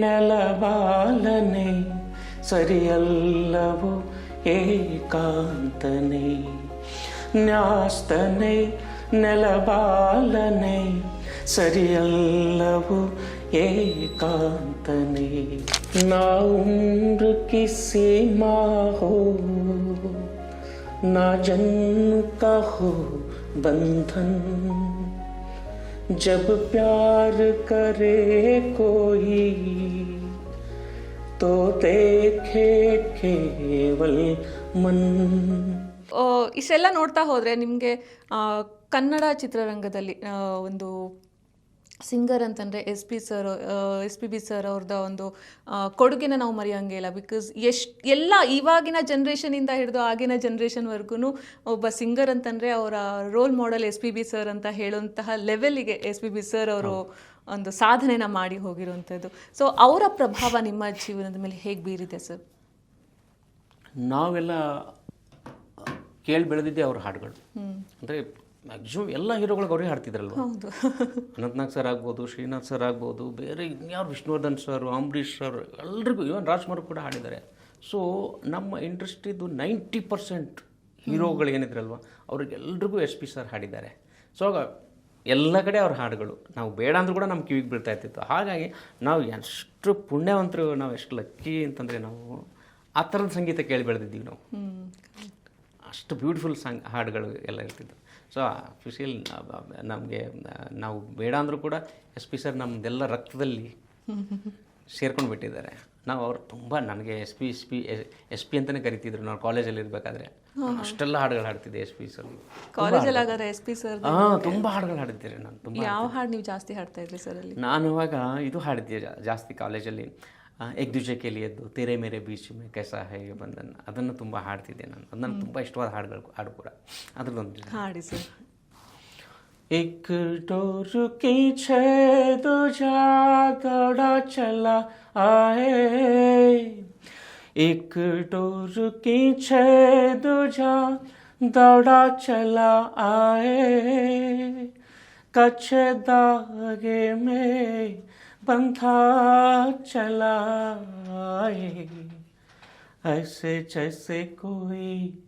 ನೆಲಬಾಲನೆ ಸರಿಯಲ್ಲವೋ ಏಕಾಂತನೆ ನ್ಯಾಸ್ತನೆ ನೆಲಬಾಲನೆ ಸರಿಯಲ್ಲವೋ ಏಕಾಂತನೆ ನಾ ಉಮ್ರ ಕಿಸಿ ಮಾ ಹೋ ನಾ ಜನ್ಮ ಕಹೋ ಬಂಧನ್ जब प्यार करे कोई तो देखे केवल मन ಆ, ಇಷ್ಟೆಲ್ಲ ನೋಡ್ತಾ ಹೋದರೆ ನಿಮಗೆ ಕನ್ನಡ ಚಿತ್ರರಂಗದಲ್ಲಿ ಆ, ಒಂದು ಸಿಂಗರ್ ಅಂತಂದರೆ S P sir S P B sir ಅವ್ರದ ಒಂದು ಕೊಡುಗೆನ ನಾವು ಮರೆಯೋಂಗೆ ಇಲ್ಲ. ಬಿಕಾಸ್ ಎಷ್ಟು ಎಲ್ಲ ಇವಾಗಿನ ಜನ್ರೇಷನಿಂದ ಹಿಡಿದು ಆಗಿನ ಜನ್ರೇಷನ್ವರೆಗೂ ಒಬ್ಬ ಸಿಂಗರ್ ಅಂತಂದರೆ ಅವರ role model S P B sir ಅಂತ ಹೇಳುವಂತಹ ಲೆವೆಲಿಗೆ ಎಸ್ ಪಿ ಬಿ ಸರ್ ಅವರು ಒಂದು ಸಾಧನೆನ ಮಾಡಿ ಹೋಗಿರುವಂಥದ್ದು ಸೊ ಅವರ ಪ್ರಭಾವ ನಿಮ್ಮ ಜೀವನದ ಮೇಲೆ ಹೇಗೆ ಬೀರಿದೆ ಸರ್? ನಾವೆಲ್ಲ ಕೇಳಿ ಬೆಳೆದಿದ್ದೆ ಅವ್ರ ಹಾಡುಗಳು. ಅಂದರೆ ಮ್ಯಾಕ್ಸಿಮಮ್ ಎಲ್ಲ ಹೀರೋಗಳಿಗೆ ಅವರೇ ಹಾಡ್ತಿದ್ರಲ್ವ? ಹೌದು. ಅನಂತ್ನಾಗ್ ಸರ್ ಆಗ್ಬೋದು ಶ್ರೀನಾಥ್ ಸರ್ ಆಗ್ಬೋದು ಬೇರೆ ಇನ್ಯಾರು ವಿಷ್ಣುವರ್ಧನ್ ಸರ್ ಅಂಬರೀಷ್ ಸರ್ ಎಲ್ರಿಗೂ ಇವನ್ ರಾಜ್ಕುಮಾರ್ ಕೂಡ ಹಾಡಿದ್ದಾರೆ. ಸೊ ನಮ್ಮ ಇಂಡಸ್ಟ್ರಿದು ನೈಂಟಿ ಪರ್ಸೆಂಟ್ ಹೀರೋಗಳು ಏನಿದ್ರಲ್ವ ಅವ್ರಿಗೆಲ್ರಿಗೂ ಎಸ್ ಪಿ ಸರ್ ಹಾಡಿದ್ದಾರೆ. ಸೊ ಆಗ ಎಲ್ಲ ಕಡೆ ಅವ್ರ ಹಾಡುಗಳು ನಾವು ಬೇಡ ಅಂದ್ರೂ ಕೂಡ ನಮ್ಮ ಕಿವಿಗೆ ಬೀಳ್ತಾ ಇರ್ತಿತ್ತು. ಹಾಗಾಗಿ ನಾವು ಎಷ್ಟು ಪುಣ್ಯವಂತರು ನಾವು ಎಷ್ಟು ಲಕ್ಕಿ ಅಂತಂದರೆ ನಾವು ಆ ಥರದ ಸಂಗೀತ ಕೇಳಿ ಬೆಳೆದಿದ್ದೀವಿ ನಾವು. ಅಷ್ಟು ಬ್ಯೂಟಿಫುಲ್ ಸಾಂಗ್ ಹಾಡುಗಳು ಎಲ್ಲ ಇರ್ತಿತ್ತು ಸೊ ಅಫಿಷಿಯಲ್ ನಮಗೆ ನಾವು ಬೇಡ ಅಂದರೂ ಕೂಡ ಎಸ್ ಪಿ ಸರ್ ನಮ್ಮದೆಲ್ಲ ರಕ್ತದಲ್ಲಿ ಸೇರ್ಕೊಂಡು ಬಿಟ್ಟಿದ್ದಾರೆ. ನಾವು ಅವ್ರು ತುಂಬ ನನಗೆ S P S P S P ಅಂತಲೇ ಕರಿತಿದ್ರು. ನಾವು ಕಾಲೇಜಲ್ಲಿ ಇರಬೇಕಾದ್ರೆ. ಅಷ್ಟೆಲ್ಲ ಹಾಡುಗಳು ಹಾಡ್ತಿದ್ದೆ ಎಸ್ ಪಿ ಸರ್. ಕಾಲೇಜಲ್ಲಿ ಎಸ್ ಪಿ ಸರ್ ಹಾಂ ತುಂಬ ಹಾಡುಗಳು ಹಾಡಿದ್ದೀರಿ ನಾನು. ತುಂಬ ಯಾವ ಹಾಡು ನೀವು ಜಾಸ್ತಿ ಹಾಡ್ತಾ ಇದ್ರಿ ಸರ್ ಅಲ್ಲಿ? ನಾನು ಇವಾಗ ಇದು ಹಾಡಿದ್ದೆ ಜಾಸ್ತಿ ಕಾಲೇಜಲ್ಲಿ. ಎಗ್ ದುಜೆ ಕೇಳಿಯದ್ದು ತೆರೆ ಮೇರೆ ಬೀಚ್ ಮೇ ಕೈಸಾ ಹೇ ಬಂದನ್ ಅದನ್ನು ತುಂಬ ಹಾಡ್ತಿದ್ದೆ ನಾನು ಅದು ನನಗೆ ತುಂಬ ಇಷ್ಟವಾದ ಹಾಡುಗಳು ಹಾಡು ಕೂಡ ಅದ್ರದ್ದೊಂದು ಹಾಡಿ ಸರ್ एक डोर की छे दूजा गड़ा चला आए एक डोर की छे दूजा दौड़ा चला आए कच्छ दागे में बंधा चला आए ऐसे जैसे कोई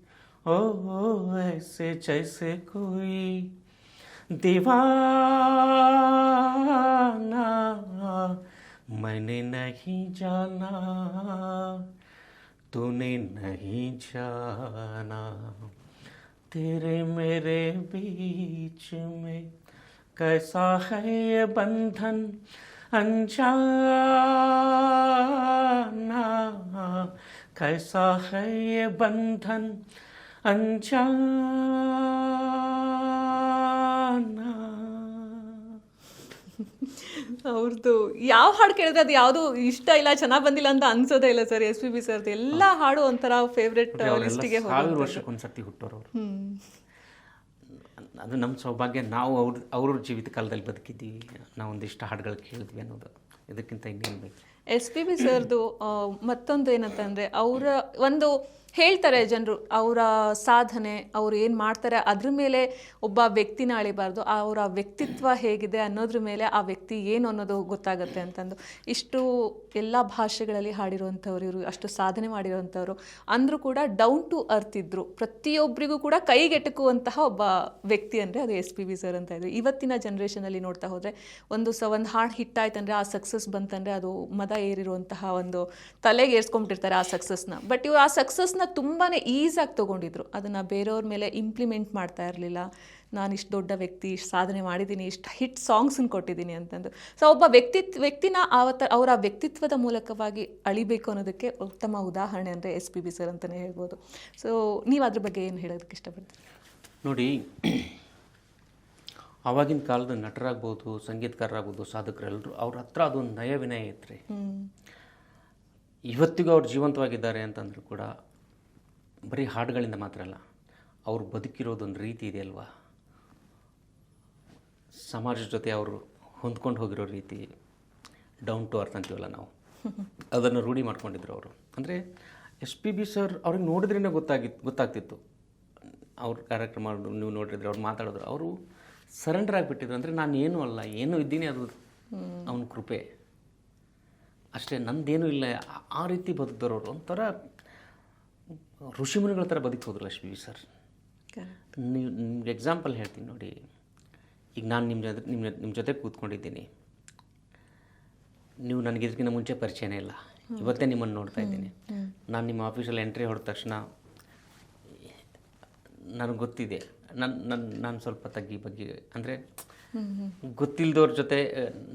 ओ, ऐसे जैसे कोई दीवाना मैंने नहीं जाना, तूने नहीं जाना। तेरे मेरे बीच में कैसा है ये बंधन? अनजाना कैसा है ये बंधन अनजाना ಅವ್ರದ್ದು ಯಾವ ಹಾಡು ಕೇಳಿದ್ರೆ ಅದು ಯಾವುದು ಇಷ್ಟ ಇಲ್ಲ ಚೆನ್ನಾಗಿ ಬಂದಿಲ್ಲ ಅಂತ ಅನ್ಸೋದೇ ಇಲ್ಲ ಸರ್ ಎಸ್ ಪಿ ಬಿ ಸರ್ದು ಎಲ್ಲ ಹಾಡು ಒಂಥರ ಫೇವ್ರೆಟ್ ಲಿಸ್ಟಿಗೆ ಸಾವಿರ ವರ್ಷಕ್ಕೊಂದ್ಸರ್ತಿ ಹುಟ್ಟೋರು ಅವರು ಅದು ನಮ್ಮ ಸೌಭಾಗ್ಯ. ನಾವು ಅವ್ರ ಅವ್ರ ಜೀವಿತ ಕಾಲದಲ್ಲಿ ಬದುಕಿದ್ದೀವಿ. ನಾವು ಒಂದಿಷ್ಟು ಹಾಡುಗಳು ಕೇಳಿದ್ವಿ ಅನ್ನೋದು. ಇದಕ್ಕಿಂತ ಇನ್ನೇನು ಬೇಕು? ಎಸ್ ಪಿ ಬಿ ಸರ್ದು ಮತ್ತೊಂದು ಏನಂತಂದರೆ, ಅವರ ಒಂದು ಹೇಳ್ತಾರೆ ಜನರು, ಅವರ ಸಾಧನೆ, ಅವ್ರು ಏನು ಮಾಡ್ತಾರೆ, ಅದ್ರ ಮೇಲೆ ಒಬ್ಬ ವ್ಯಕ್ತಿನ ಅಳಿಬಾರ್ದು. ಅವರ ವ್ಯಕ್ತಿತ್ವ ಹೇಗಿದೆ ಅನ್ನೋದ್ರ ಮೇಲೆ ಆ ವ್ಯಕ್ತಿ ಏನು ಅನ್ನೋದು ಗೊತ್ತಾಗುತ್ತೆ ಅಂತಂದು. ಇಷ್ಟು ಎಲ್ಲ ಭಾಷೆಗಳಲ್ಲಿ ಹಾಡಿರುವಂಥವ್ರು ಇವರು, ಅಷ್ಟು ಸಾಧನೆ ಮಾಡಿರುವಂಥವ್ರು. ಅಂದರೂ ಕೂಡ ಡೌನ್ ಟು ಅರ್ತ್ ಇದ್ರು. ಪ್ರತಿಯೊಬ್ಬರಿಗೂ ಕೂಡ ಕೈಗೆಟಕುವಂತಹ ಒಬ್ಬ ವ್ಯಕ್ತಿ ಅಂದರೆ ಅದು ಎಸ್ ಪಿ ಬಿ ಸರ್ ಅಂತ ಇದ್ರು. ಇವತ್ತಿನ ಜನ್ರೇಷನಲ್ಲಿ ನೋಡ್ತಾ ಹೋದರೆ ಒಂದು ಸ, ಒಂದು ಹಾಡು ಹಿಟ್ಟಾಯ್ತಂದರೆ ಆ ಸಕ್ಸಸ್ ಬಂತಂದರೆ ಅದು ಮದ ಏರಿರುವಂತಹ ಒಂದು ತಲೆಗೆ ಏರ್ಸ್ಕೊಂಡ್ಬಿಟ್ಟಿರ್ತಾರೆ ಆ ಸಕ್ಸಸ್ನ ಬಟ್ ಇವರು ಆ ಸಕ್ಸಸ್ನ ತುಂಬಾ ಈಸಾಗಿ ತೊಗೊಂಡಿದ್ರು. ಅದನ್ನು ಬೇರೆಯವ್ರ ಮೇಲೆ ಇಂಪ್ಲಿಮೆಂಟ್ ಮಾಡ್ತಾ ಇರಲಿಲ್ಲ. ನಾನು ಇಷ್ಟು ದೊಡ್ಡ ವ್ಯಕ್ತಿ ಇಷ್ಟು ಸಾಧನೆ ಮಾಡಿದ್ದೀನಿ ಇಷ್ಟು ಹಿಟ್ ಸಾಂಗ್ಸನ್ನು ಕೊಟ್ಟಿದ್ದೀನಿ ಅಂತಂದು. ಸೊ ಒಬ್ಬ ವ್ಯಕ್ತಿತ್ ವ್ಯಕ್ತಿನ ಆವತ್ತ ಅವರ ವ್ಯಕ್ತಿತ್ವದ ಮೂಲಕವಾಗಿ ಅಳಿಬೇಕು ಅನ್ನೋದಕ್ಕೆ ಉತ್ತಮ ಉದಾಹರಣೆ ಅಂದರೆ ಎಸ್ ಪಿ ಬಿ ಸರ್ ಅಂತಲೇ ಹೇಳ್ಬೋದು. ಸೊ ನೀವು ಅದ್ರ ಬಗ್ಗೆ ಏನು ಹೇಳೋದಕ್ಕೆ ಇಷ್ಟಪಡ್ತೀರಿ? ನೋಡಿ ಆವಾಗಿನ ಕಾಲದ ನಟರಾಗ್ಬೋದು ಸಂಗೀತಗಾರರಾಗ್ಬೋದು ಸಾಧಕರೆಲ್ಲರೂ ಅವ್ರ ಹತ್ರ ಅದೊಂದು ನಯ ವಿನಯ ಇತ್ತು ಇವತ್ತಿಗೂ ಅವ್ರು ಜೀವಂತವಾಗಿದ್ದಾರೆ ಅಂತಂದ್ರು ಕೂಡ ಬರೀ ಹಾಡುಗಳಿಂದ ಮಾತ್ರ ಅಲ್ಲ ಅವ್ರು ಬದುಕಿರೋದೊಂದು ರೀತಿ ಇದೆಯಲ್ವಾ ಸಮಾಜದ ಜೊತೆ ಅವರು ಹೊಂದ್ಕೊಂಡು ಹೋಗಿರೋ ರೀತಿ ಡೌನ್ ಟು ಅರ್ತ್ ಅಂತೀವಲ್ಲ ನಾವು. ಅದನ್ನು ರೂಢಿ ಮಾಡ್ಕೊಂಡಿದ್ರು ಅವರು. ಅಂದರೆ ಎಸ್ ಪಿ ಬಿ ಸರ್ ಅವ್ರಿಗೆ ನೋಡಿದ್ರೇ ಗೊತ್ತಾಗಿತ್ತು ಗೊತ್ತಾಗ್ತಿತ್ತು. ಅವ್ರ ಕಾರ್ಯಕ್ರಮ ನೀವು ನೋಡಿದ್ರೆ ಅವ್ರು ಮಾತಾಡಿದ್ರು. ಅವರು ಸರೆಂಡರ್ ಆಗಿಬಿಟ್ಟಿದ್ರು. ಅಂದರೆ ನಾನು ಏನೂ ಅಲ್ಲ ಏನೂ ಇದ್ದೀನಿ ಅದು ಅವನ ಕೃಪೆ. ಅಷ್ಟೇ ನಂದೇನೂ ಇಲ್ಲ. ಆ- ರೀತಿ ರೀತಿ ಬದುಕಿದವರು ಒಂಥರ ಋಷಿಮುನಿಗಳ ಥರ ಬದುಕಿ ಬದುಕೋದ್ರು ಲಕ್ಷ್ಮೀ ಸರ್? ನೀವು ನಿಮ್ಗೆ ಎಕ್ಸಾಂಪಲ್ ಹೇಳ್ತೀನಿ ನೋಡಿ. ಈಗ ನಾನು ನಿಮ್ಮ ಜೊತೆ ನಿಮ್ಮ ನಿಮ್ಮ ಜೊತೆ ಕೂತ್ಕೊಂಡಿದ್ದೀನಿ. ನೀವು ನನಗೆ ಇದಕ್ಕಿಂತ ಮುಂಚೆ ಪರಿಚಯನೇ ಇಲ್ಲ. ಇವತ್ತೇ ನಿಮ್ಮನ್ನು ನೋಡ್ತಾ ಇದ್ದೀನಿ. ನಾನು ನಿಮ್ಮ ಆಫೀಸಲ್ಲಿ ಎಂಟ್ರಿ ಹೊಡೆದ ತಕ್ಷಣ ನನಗೆ ಗೊತ್ತಿದೆ. ನನ್ನ ನನ್ನ ನಾನು ಸ್ವಲ್ಪ ತಗ್ಗಿ ಬಗ್ಗೆ ಅಂದರೆ ಗೊತ್ತಿಲ್ಲದವ್ರ ಜೊತೆ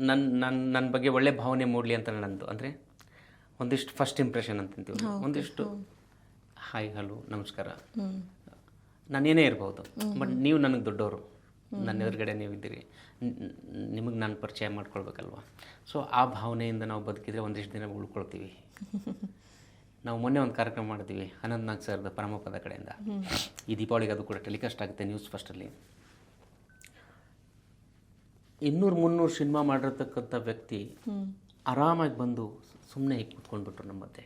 ನನ್ನ ನನ್ನ ನನ್ನ ಬಗ್ಗೆ ಒಳ್ಳೆ ಭಾವನೆ ಮೂಡಲಿ ಅಂತ ನನ್ನದು ಅಂದರೆ ಒಂದಿಷ್ಟು ಫಸ್ಟ್ ಇಂಪ್ರೆಷನ್ ಅಂತಂತೀವಿ ಒಂದಿಷ್ಟು ಹಾಯ್ ಹಲೋ ನಮಸ್ಕಾರ. ನಾನೇನೇ ಇರ್ಬೋದು ಬಟ್ ನೀವು ನನಗೆ ದೊಡ್ಡವರು ನನ್ನ ಎದುರುಗಡೆ ನೀವು ಇದ್ದೀರಿ. ನಿಮಗೆ ನಾನು ಪರಿಚಯ ಮಾಡ್ಕೊಳ್ಬೇಕಲ್ವ? ಸೊ ಆ ಭಾವನೆಯಿಂದ ನಾವು ಬದುಕಿದ್ರೆ ಒಂದಿಷ್ಟು ದಿನ ಉಳ್ಕೊಳ್ತೀವಿ. ನಾವು ಮೊನ್ನೆ ಒಂದು ಕಾರ್ಯಕ್ರಮ ಮಾಡಿದ್ವಿ ಅನಂತ್ ನಾಗ್ ಸರ್ದ ಪರಮಪದ ಕಡೆಯಿಂದ. ಈ ದೀಪಾವಳಿಗೆ ಅದು ಕೂಡ ಟೆಲಿಕಾಸ್ಟ್ ಆಗುತ್ತೆ ನ್ಯೂಸ್ ಫಸ್ಟಲ್ಲಿ ಇನ್ನೂರು ಮುನ್ನೂರು ಸಿನಿಮಾ ಮಾಡಿರ್ತಕ್ಕಂಥ ವ್ಯಕ್ತಿ ಆರಾಮಾಗಿ ಬಂದು ಸುಮ್ಮನೆ ಕೂತ್ಕೊಂಡ್ಬಿಟ್ರು ನಮ್ಮ ಮಧ್ಯೆ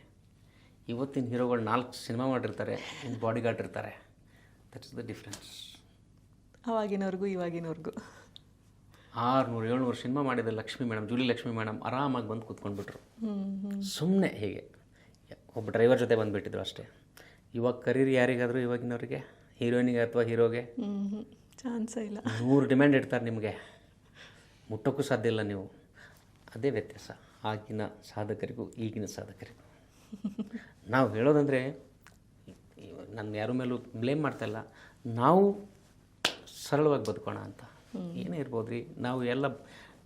ಇವತ್ತಿನ ಹೀರೋಗಳು ನಾಲ್ಕು ಸಿನಿಮಾ ಮಾಡಿರ್ತಾರೆ ಬಾಡಿ ಗಾರ್ಡ್ ಇರ್ತಾರೆ. ದಟ್ ಇಸ್ ದ ಡಿಫ್ರೆನ್ಸ್ ಅವಾಗಿನವ್ರಿಗೂ ಇವಾಗಿನವ್ರಿಗೂ. ಆರುನೂರು ಏಳ್ನೂರು ಸಿನಿಮಾ ಮಾಡಿದ Lakshmi madam Julie Lakshmi madam ಆರಾಮಾಗಿ ಬಂದು ಕೂತ್ಕೊಂಡ್ಬಿಟ್ರು. ಸುಮ್ಮನೆ ಹೀಗೆ. ಒಬ್ಬ ಡ್ರೈವರ್ ಜೊತೆ ಬಂದುಬಿಟ್ಟಿದ್ರು ಅಷ್ಟೇ. ಇವಾಗ ಕರೀರಿ ಯಾರಿಗಾದರೂ ಇವಾಗಿನವ್ರಿಗೆ? ಹೀರೋಯಿನಿಗೆ ಅಥವಾ ಹೀರೋಗೆ? ಚಾನ್ಸೇ ಇಲ್ಲ. ನೂರು ಡಿಮ್ಯಾಂಡ್ ಇಡ್ತಾರೆ ನಿಮಗೆ. ಮುಟ್ಟೋಕ್ಕೂ ಸಾಧ್ಯ ಇಲ್ಲ ನೀವು. ಅದೇ ವ್ಯತ್ಯಾಸ. ಆಗಿನ ಸಾಧಕರಿಗೂ ಈಗಿನ ಸಾಧಕರಿಗೂ. ನಾವು ಹೇಳೋದಂದರೆ ನನ್ನ ಯಾರ ಮೇಲೂ ಬ್ಲೇಮ್ ಮಾಡ್ತಾಯಿಲ್ಲ ನಾವು ಸರಳವಾಗಿ ಬದುಕೋಣ ಅಂತ. ಏನೇ ಇರ್ಬೋದು ರೀ ನಾವು ಎಲ್ಲ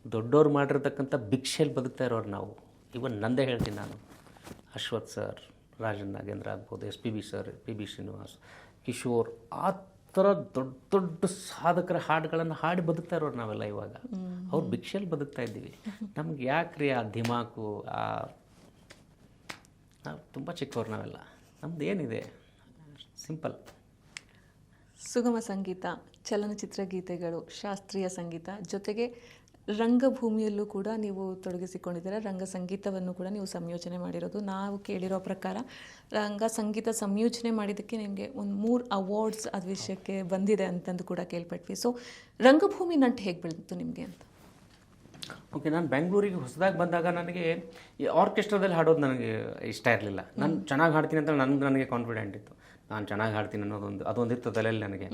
ದೊಡ್ಡವ್ರು ಮಾಡಿರ್ತಕ್ಕಂಥ ಭಿಕ್ಷೆಯಲ್ಲಿ ಬದುಕ್ತಾ ಇರೋರು ನಾವು. ಇವನ್ ನಂದೇ ಹೇಳ್ತೀನಿ ನಾನು. ಅಶ್ವಥ್ ಸರ್ ರಾಜನ್ ನಾಗೇಂದ್ರ ಆಗ್ಬೋದು S P B sir P B Srinivas Kishore ಆ ಥರ ದೊಡ್ಡ ದೊಡ್ಡ ಸಾಧಕರ ಹಾಡುಗಳನ್ನು ಹಾಡಿ ಬದುಕ್ತಾ ಇರೋರು ನಾವೆಲ್ಲ ಇವಾಗ. ಅವ್ರು ಭಿಕ್ಷೆಯಲ್ಲಿ ಬದುಕ್ತಾ ಇದ್ದೀವಿ. ನಮ್ಗೆ ಯಾಕ್ರಿ ಆ ಧಿಮಾಕು ಆ ನಾವು ತುಂಬ ಚಿಕ್ಕವ್ರು ನಾವೆಲ್ಲ. ನಮ್ದು ಏನಿದೆ? ಸಿಂಪಲ್ ಸುಗಮ ಸಂಗೀತ, ಚಲನಚಿತ್ರ ಗೀತೆಗಳು, ಶಾಸ್ತ್ರೀಯ ಸಂಗೀತ ಜೊತೆಗೆ ರಂಗಭೂಮಿಯಲ್ಲೂ ಕೂಡ ನೀವು ತೊಡಗಿಸಿಕೊಂಡಿದ್ದೀರ. ರಂಗ ಸಂಗೀತವನ್ನು ಕೂಡ ನೀವು ಸಂಯೋಜನೆ ಮಾಡಿರೋದು. ನಾವು ಕೇಳಿರೋ ಪ್ರಕಾರ ರಂಗ ಸಂಗೀತ ಸಂಯೋಜನೆ ಮಾಡಿದ್ದಕ್ಕೆ ನಿಮಗೆ ಒಂದು ಮೂರು ಅವಾರ್ಡ್ಸ್ ಅದು ವಿಷಯಕ್ಕೆ ಬಂದಿದೆ ಅಂತಂದು ಕೂಡ ಕೇಳ್ಪಟ್ವಿ. ಸೊ ರಂಗಭೂಮಿ ನಂಟು ಹೇಗೆ ಬೆಳೆದಿತ್ತು ನಿಮಗೆ ಅಂತ? ಓಕೆ ನಾನು ಬೆಂಗಳೂರಿಗೆ ಹೊಸದಾಗಿ ಬಂದಾಗ ನನಗೆ ಈ ಆರ್ಕೆಸ್ಟ್ರಾದಲ್ಲಿ ಹಾಡೋದು ನನಗೆ ಇಷ್ಟ ಇರಲಿಲ್ಲ. ನಾನು ಚೆನ್ನಾಗಿ ಹಾಡ್ತೀನಿ ಅಂತ ನನಗೆ ನನಗೆ ಕಾನ್ಫಿಡೆಂಟ್ ಇತ್ತು. ನಾನು ಚೆನ್ನಾಗಿ ಹಾಡ್ತೀನಿ ಅನ್ನೋದೊಂದು ಅದೊಂದು ಇತ್ತು ತಲೆಯಲ್ಲಿ ನನಗೆ.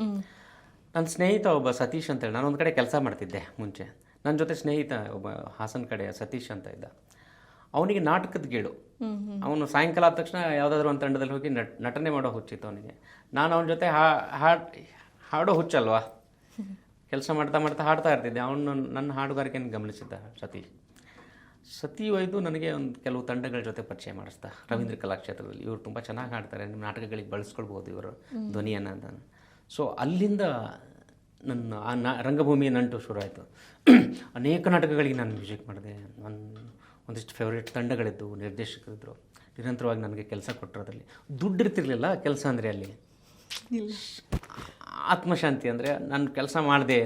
ನನ್ನ ಸ್ನೇಹಿತ ಒಬ್ಬ ಸತೀಶ್ ಅಂತೇಳಿ ನಾನು ಒಂದು ಕಡೆ ಕೆಲಸ ಮಾಡ್ತಿದ್ದೆ ಮುಂಚೆ. ನನ್ನ ಜೊತೆ ಸ್ನೇಹಿತ ಒಬ್ಬ ಹಾಸನ ಕಡೆ ಸತೀಶ್ ಅಂತ ಇದ್ದ. ಅವನಿಗೆ ನಾಟಕದ ಗೇಡು. ಅವನು ಸಾಯಂಕಾಲ ಆದ ತಕ್ಷಣ ಯಾವುದಾದ್ರೂ ಒಂದು ತಂಡದಲ್ಲಿ ಹೋಗಿ ನಟ್ ನಟನೆ ಮಾಡೋ ಹುಚ್ಚಿತ್ತು ಅವನಿಗೆ. ನಾನು ಅವನ ಜೊತೆ ಹಾ ಹಾಡ್ ಹಾಡೋ ಹುಚ್ಚಲ್ವಾ? ಕೆಲಸ ಮಾಡ್ತಾ ಮಾಡ್ತಾ ಹಾಡ್ತಾ ಇರ್ತಿದ್ದೆ. ಅವನು ನನ್ನ ಹಾಡುಗಾರಿಕೆಯನ್ನು ಗಮನಿಸಿದ್ದ ಸತೀಶ್. ಸತಿ ಒಯ್ದು ನನಗೆ ಒಂದು ಕೆಲವು ತಂಡಗಳ ಜೊತೆ ಪರಿಚಯ ಮಾಡಿಸ್ತಾ ರವೀಂದ್ರ ಕಲಾಕ್ಷೇತ್ರದಲ್ಲಿ. ಇವರು ತುಂಬ ಚೆನ್ನಾಗಿ ಹಾಡ್ತಾರೆ. ನಿಮ್ಮ ನಾಟಕಗಳಿಗೆ ಬಳಸ್ಕೊಳ್ಬೋದು ಇವರು. ಧ್ವನಿಯನ್ನು ಅಂತ ಸೊ ಅಲ್ಲಿಂದ ನನ್ನ ಆ ನಾ ರಂಗಭೂಮಿಯ ನಂಟು ಶುರು ಆಯಿತು ಅನೇಕ ನಾಟಕಗಳಿಗೆ ನಾನು ಮ್ಯೂಸಿಕ್ ಮಾಡಿದೆ. ನನ್ನ ಒಂದಿಷ್ಟು ಫೇವ್ರೇಟ್ ತಂಡಗಳಿದ್ದವು ನಿರ್ದೇಶಕರಿದ್ದರು ನಿರಂತರವಾಗಿ ನನಗೆ ಕೆಲಸ ಕೊಟ್ಟರು ಅದರಲ್ಲಿ ದುಡ್ಡು ಇರ್ತಿರ್ಲಿಲ್ಲ. ಕೆಲಸ ಅಂದರೆ ಅಲ್ಲಿ. ಆತ್ಮಶಾಂತಿ ಅಂದರೆ ನನ್ನ ಕೆಲಸ ಮಾಡಿದೆ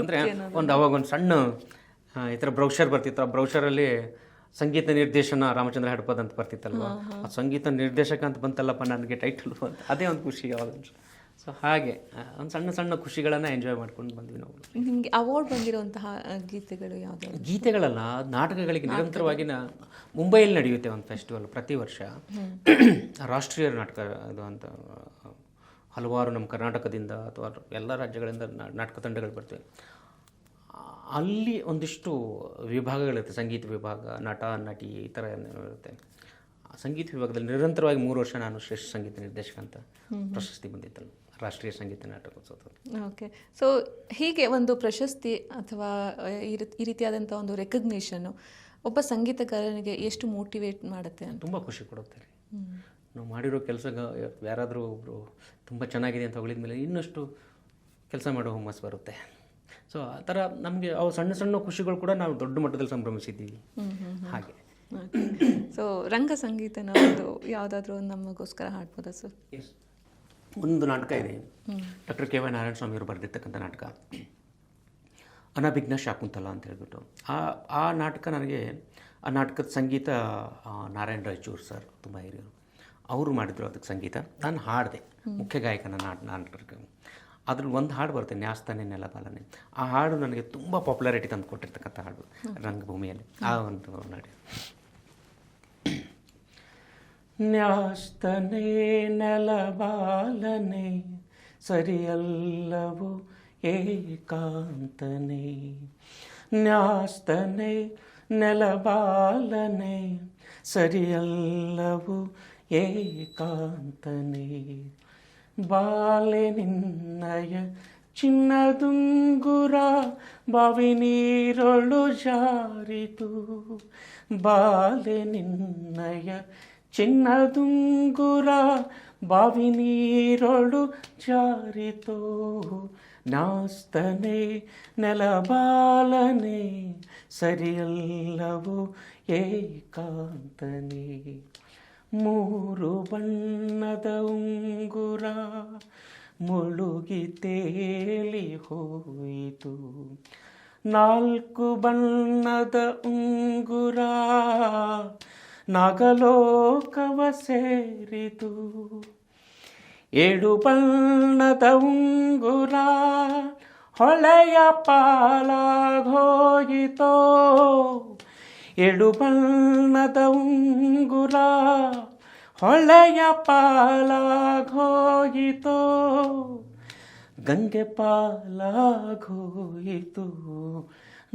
ಅಂದರೆ ಒಂದು ಅವಾಗ ಒಂದು ಸಣ್ಣ ಈ ಥರ ಬ್ರೌಷರ್ ಬರ್ತಿತ್ತು. ಆ ಬ್ರೌಷರಲ್ಲಿ ಸಂಗೀತ ನಿರ್ದೇಶನ ರಾಮಚಂದ್ರ ಹೆಡ್ಪದ್ ಅಂತ ಬರ್ತಿತ್ತಲ್ವ? ಆ ಸಂಗೀತ ನಿರ್ದೇಶಕ ಅಂತ ಬಂತಲ್ಲಪ್ಪ ನನಗೆ ಟೈಟಲ್ ಅಂತ. ಅದೇ ಒಂದು ಖುಷಿ ಯಾವಾಗ ಸೊ ಹಾಗೆ ಒಂದು ಸಣ್ಣ ಸಣ್ಣ ಖುಷಿಗಳನ್ನು ಎಂಜಾಯ್ ಮಾಡ್ಕೊಂಡು ಬಂದ್ವಿ ನಾವು. ನಿಮಗೆ ಅವಾರ್ಡ್ ಬಂದಿರುವಂತಹ ಗೀತೆಗಳು ಯಾವುದು? ಗೀತೆಗಳಲ್ಲ ನಾಟಕಗಳಿಗೆ ನಿರಂತರವಾಗಿ ನಾ ಮುಂಬೈಯಲ್ಲಿ ನಡೆಯುತ್ತೆ ಒಂದು ಫೆಸ್ಟಿವಲ್ ಪ್ರತಿ ವರ್ಷ. ರಾಷ್ಟ್ರೀಯ ನಾಟಕ ಇದು ಅಂತ ಹಲವಾರು ನಮ್ಮ ಕರ್ನಾಟಕದಿಂದ ಅಥವಾ ಎಲ್ಲ ರಾಜ್ಯಗಳಿಂದ ನಾಟಕ ತಂಡಗಳು ಬರ್ತವೆ. ಅಲ್ಲಿ ಒಂದಿಷ್ಟು ವಿಭಾಗಗಳಿರುತ್ತೆ. ಸಂಗೀತ ವಿಭಾಗ ನಟ ನಟಿ ಈ ಥರ ಇರುತ್ತೆ. ಸಂಗೀತ ವಿಭಾಗದಲ್ಲಿ ನಿರಂತರವಾಗಿ ಮೂರು ವರ್ಷ ನಾನು ಶ್ರೇಷ್ಠ ಸಂಗೀತ ನಿರ್ದೇಶಕ ಅಂತ ಪ್ರಶಸ್ತಿ ಬಂದಿತ್ತಲ್ಲ. ರಾಷ್ಟ್ರೀಯ ಸಂಗೀತ ನಾಟಕೋತ್ಸವ ಓಕೆ. ಸೊ ಹೀಗೆ ಒಂದು ಪ್ರಶಸ್ತಿ ಅಥವಾ ಈ ರೀತಿ ಈ ರೀತಿಯಾದಂಥ ಒಂದು ರೆಕಗ್ನಿಷನ್ನು ಒಬ್ಬ ಸಂಗೀತಗಾರನಿಗೆ ಎಷ್ಟು ಮೋಟಿವೇಟ್ ಮಾಡುತ್ತೆ ಅಂತ? ತುಂಬ ಖುಷಿ ಕೊಡುತ್ತೆ ರೀ ನಾವು ಮಾಡಿರೋ ಕೆಲಸ ಯಾರಾದರೂ ಒಬ್ಬರು ತುಂಬ ಚೆನ್ನಾಗಿದೆ ಅಂತ ಹೊಗಳಿದ ಮೇಲೆ ಇನ್ನಷ್ಟು ಕೆಲಸ ಮಾಡೋ ಹುಮ್ಮಸ್ ಬರುತ್ತೆ. ಸೊ ಆ ಥರ ನಮಗೆ ಅವು ಸಣ್ಣ ಸಣ್ಣ ಖುಷಿಗಳು ಕೂಡ ನಾವು ದೊಡ್ಡ ಮಟ್ಟದಲ್ಲಿ ಸಂಭ್ರಮಿಸಿದ್ದೀವಿ. ಹಾಗೆ. ಸೊ ರಂಗ ಸಂಗೀತ ಒಂದು ಯಾವುದಾದ್ರೂ ಒಂದು ನಮಗೋಸ್ಕರ ಹಾಡ್ಬೋದಾ ಸರ್ ಒಂದು ನಾಟಕ ಇದೆ. ಡಾಕ್ಟರ್ ಕೆ ವೈ ನಾರಾಯಣ ಸ್ವಾಮಿಯವರು ಬರೆದಿರ್ತಕ್ಕಂಥ ನಾಟಕ. ಅನಭಿಜ್ಞ ಶಾಕುಂತಲ ಅಂತ ಹೇಳ್ಬಿಟ್ಟು. ಆ ಆ ನಾಟಕ ನನಗೆ ಆ ನಾಟಕದ ಸಂಗೀತ ನಾರಾಯಣ ರಾಯಚೂರ್ ಸರ್ ತುಂಬ ಹಿರಿಯರು. ಅವರು ಮಾಡಿದ್ರು ಅದಕ್ಕೆ ಸಂಗೀತ. ನಾನು ಹಾಡಿದೆ. ಮುಖ್ಯ ಗಾಯಕನ ನಾಟ ನಾಟಕ ಅದ್ರಲ್ಲಿ ಒಂದು ಹಾಡು ಬರುತ್ತೆ, ನ್ಯಾಸ್ತಾನೆ ನೆಲಬಾಲನೆ ಆ ಹಾಡು ನನಗೆ ತುಂಬ ಪಾಪ್ಯುಲಾರಿಟಿ ತಂದು ಕೊಟ್ಟಿರ್ತಕ್ಕಂಥ ಹಾಡು, ರಂಗಭೂಮಿಯಲ್ಲಿ. ಆ ಒಂದು ನಾಡಿ. ನ್ಯಾಸ್ತನೇ ನೆಲಬಾಲನೆ ಸರಿಯಲ್ಲವು ಏಕಾಂತನೆ. ನ್ಯಾಸ್ತನೇ ನೆಲಬಾಲನೆ ಸರಿಯಲ್ಲವೋ ಏಕಾಂತನೇ ಬಾಲೆ ನಿನ್ನಯ ಚಿನ್ನದುಂಗುರ ಬಾವಿ ನೀರೊಳು ಜಾರಿತು ಬಾಲೆ ನಿನ್ನಯ ಚಿನ್ನದುಂಗುರ ಬಾವಿ ನೀರೊಳು ಜಾರಿತು ನಾಸ್ತನೆ ನೆಲಬಾಲನೆ ಸರಿಯಲ್ಲವೋ ಏಕಾಂತನೇ ಮೂರು ಬಣ್ಣದ ಉಂಗುರ ಮುಳುಗಿ ತೇಲಿ ಹೋಯಿತು. ನಾಲ್ಕು ಬಣ್ಣದ ಉಂಗುರ ನಾಗಲೋಕವ ಸೇರಿತು. ಏಳು ಬಣ್ಣದ ಉಂಗುರ ಹೊಳೆಯ ಪಾಲಾಗೋಯಿತೋ ಏಳು ಬಣ್ಣದ ಉಂಗುರ ಹೊಳೆಯ ಪಾಲಾಗೋಯಿತು. ಗಂಗೆ ಪಾಲಾಗೋಯಿತು.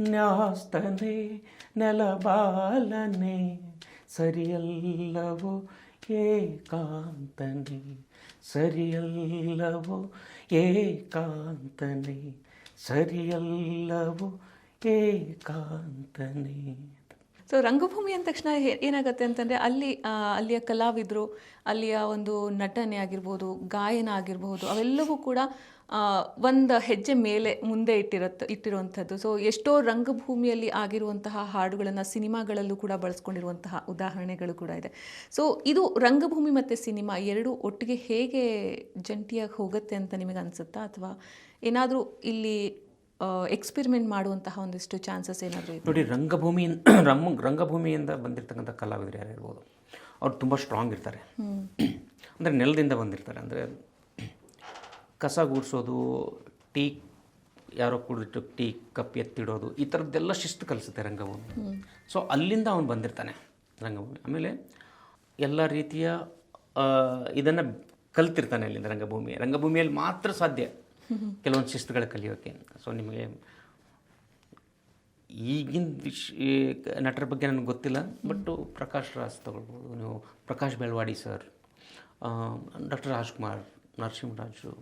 ನ್ಯಾಸ್ತನೆ ನೆಲಬಾಲನೆ ಸರಿಯಲ್ಲವೋ ಏಕಾಂತನೆ? ಸರಿಯಲ್ಲವೋ ಏಕಾಂತನೆ? ಸರಿಯಲ್ಲವೋ ಏಕಾಂತನೆ? ಸೊ ರಂಗಭೂಮಿ ಅಂದ ತಕ್ಷಣ ಏನಾಗುತ್ತೆ ಅಂತಂದರೆ ಅಲ್ಲಿ ಅಲ್ಲಿಯ ಕಲಾವಿದರು, ಅಲ್ಲಿಯ ಒಂದು ನಟನೆ ಆಗಿರ್ಬೋದು, ಗಾಯನ ಆಗಿರ್ಬೋದು, ಅವೆಲ್ಲವೂ ಕೂಡ ಒಂದು ಹೆಜ್ಜೆ ಮೇಲೆ ಮುಂದೆ ಇಟ್ಟಿರತ್ತೆ ಇಟ್ಟಿರುವಂಥದ್ದು. ಸೊ ಎಷ್ಟೋ ರಂಗಭೂಮಿಯಲ್ಲಿ ಆಗಿರುವಂತಹ ಹಾಡುಗಳನ್ನು ಸಿನಿಮಾಗಳಲ್ಲೂ ಕೂಡ ಬಳಸ್ಕೊಂಡಿರುವಂತಹ ಉದಾಹರಣೆಗಳು ಕೂಡ ಇದೆ. ಸೊ ಇದು ರಂಗಭೂಮಿ ಮತ್ತು ಸಿನಿಮಾ ಎರಡೂ ಒಟ್ಟಿಗೆ ಹೇಗೆ ಜಂಟಿಯಾಗಿ ಹೋಗುತ್ತೆ ಅಂತ ನಿಮಗೆ ಅನಿಸುತ್ತಾ? ಅಥವಾ ಏನಾದರೂ ಇಲ್ಲಿ ಎಕ್ಸ್ಪೆರಿಮೆಂಟ್ ಮಾಡುವಂತಹ ಒಂದಿಷ್ಟು ಚಾನ್ಸಸ್ ಏನಾದರೂ ಇತ್ತು ನೋಡಿ ರಂಗಭೂಮಿ ರಮ್ಮ ರಂಗಭೂಮಿಯಿಂದ ಬಂದಿರತಕ್ಕಂಥ ಕಲಾವಿದರು ಯಾರು ಇರ್ಬೋದು? ಅವ್ರು ತುಂಬ ಸ್ಟ್ರಾಂಗ್ ಇರ್ತಾರೆ. ಅಂದರೆ ನೆಲದಿಂದ ಬಂದಿರ್ತಾರೆ. ಅಂದರೆ ಕಸ ಗುಡಿಸೋದು ಟೀ ಯಾರೋ ಕುಡಿದಿಟ್ಟು ಟೀ ಕಪ್ ಎತ್ತಿಡೋದು ಈ ಥರದ್ದೆಲ್ಲ ಶಿಸ್ತು ಕಲಿಸುತ್ತೆ ರಂಗಭೂಮಿ. ಸೊ ಅಲ್ಲಿಂದ ಅವನು ಬಂದಿರ್ತಾನೆ ರಂಗಭೂಮಿ. ಆಮೇಲೆ ಎಲ್ಲ ರೀತಿಯ ಇದನ್ನು ಕಲ್ತಿರ್ತಾನೆ ಅಲ್ಲಿಂದ ರಂಗಭೂಮಿ. ರಂಗಭೂಮಿಯಲ್ಲಿ ಮಾತ್ರ ಸಾಧ್ಯ. ಕೆಲವೊಂದು ಶಿಸ್ತುಗಳು ಕಲಿಯೋಕ್ಕೆ ಸೊ ನಿಮಗೆ ಈಗಿನ ವಿಶ್ ನಟರ ಬಗ್ಗೆ ನನಗೆ ಗೊತ್ತಿಲ್ಲ ಬಟ್ಟು ಪ್ರಕಾಶ್ ರಾಜ್ ತಗೊಳ್ಬೋದು. ನೀವು Prakash Belawadi sir doctor Rajkumar Narasimharaju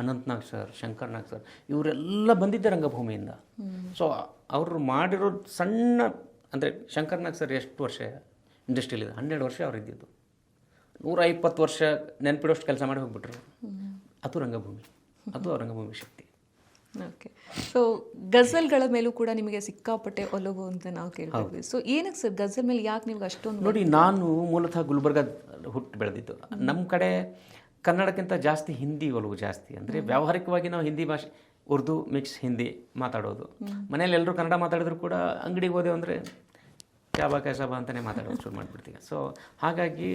Anantnag sir Shankarnag sir ಇವರೆಲ್ಲ ಬಂದಿದ್ದೆ ರಂಗಭೂಮಿಯಿಂದ. ಸೊ ಅವರು ಮಾಡಿರೋ ಸಣ್ಣ ಅಂದರೆ ಶಂಕರ್ನಾಗ್ ಸರ್ ಎಷ್ಟು ವರ್ಷ ಇಂಡಸ್ಟ್ರಿಯಲ್ಲಿದೆ? ಹನ್ನೆರಡು ವರ್ಷ ಅವ್ರು ಇದ್ದಿದ್ದು. ನೂರ ಇಪ್ಪತ್ತು ವರ್ಷ ನೆನಪಿಡೋಷ್ಟು ಕೆಲಸ ಮಾಡಿ ಹೋಗ್ಬಿಟ್ರು. ಅದು ರಂಗಭೂಮಿ. ಅದು ರಂಗಭೂಮಿ ಶಕ್ತಿ. ಓಕೆ ಸೊ ಗಜಲ್ಗಳ ಮೇಲೂ ಕೂಡ ನಿಮಗೆ ಸಿಕ್ಕಾಪಟ್ಟೆ ಒಲವು ಅಂತ ನಾವು ಕೇಳ್ತೀವಿ ಸೊ ಏನಕ್ಕೆ ಸರ್? ಗಜಲ್ ಮೇಲೆ ಯಾಕೆ ನಿಮ್ಗೆ ಅಷ್ಟೊಂದು ನೋಡಿ ನಾನು ಮೂಲತಃ ಗುಲ್ಬರ್ಗ ಹುಟ್ಟು ಬೆಳೆದಿದ್ದು. ನಮ್ಮ ಕಡೆ ಕನ್ನಡಕ್ಕಿಂತ ಜಾಸ್ತಿ ಹಿಂದಿ ಒಲವು ಜಾಸ್ತಿ. ಅಂದರೆ ವ್ಯಾವಹಾರಿಕವಾಗಿ ನಾವು ಹಿಂದಿ ಭಾಷೆ ಉರ್ದು ಮಿಕ್ಸ್ ಹಿಂದಿ ಮಾತಾಡೋದು. ಮನೇಲಿ ಎಲ್ಲರೂ ಕನ್ನಡ ಮಾತಾಡಿದ್ರು ಕೂಡ ಅಂಗಡಿಗೆ ಹೋದೆವು ಅಂದರೆ ಕ್ಯಾಬಾ ಕ್ಯಾಸಬಾ ಅಂತಲೇ ಮಾತಾಡೋದು ಶುರು ಮಾಡಿಬಿಡ್ತೀವಿ. ಸೊ ಹಾಗಾಗಿ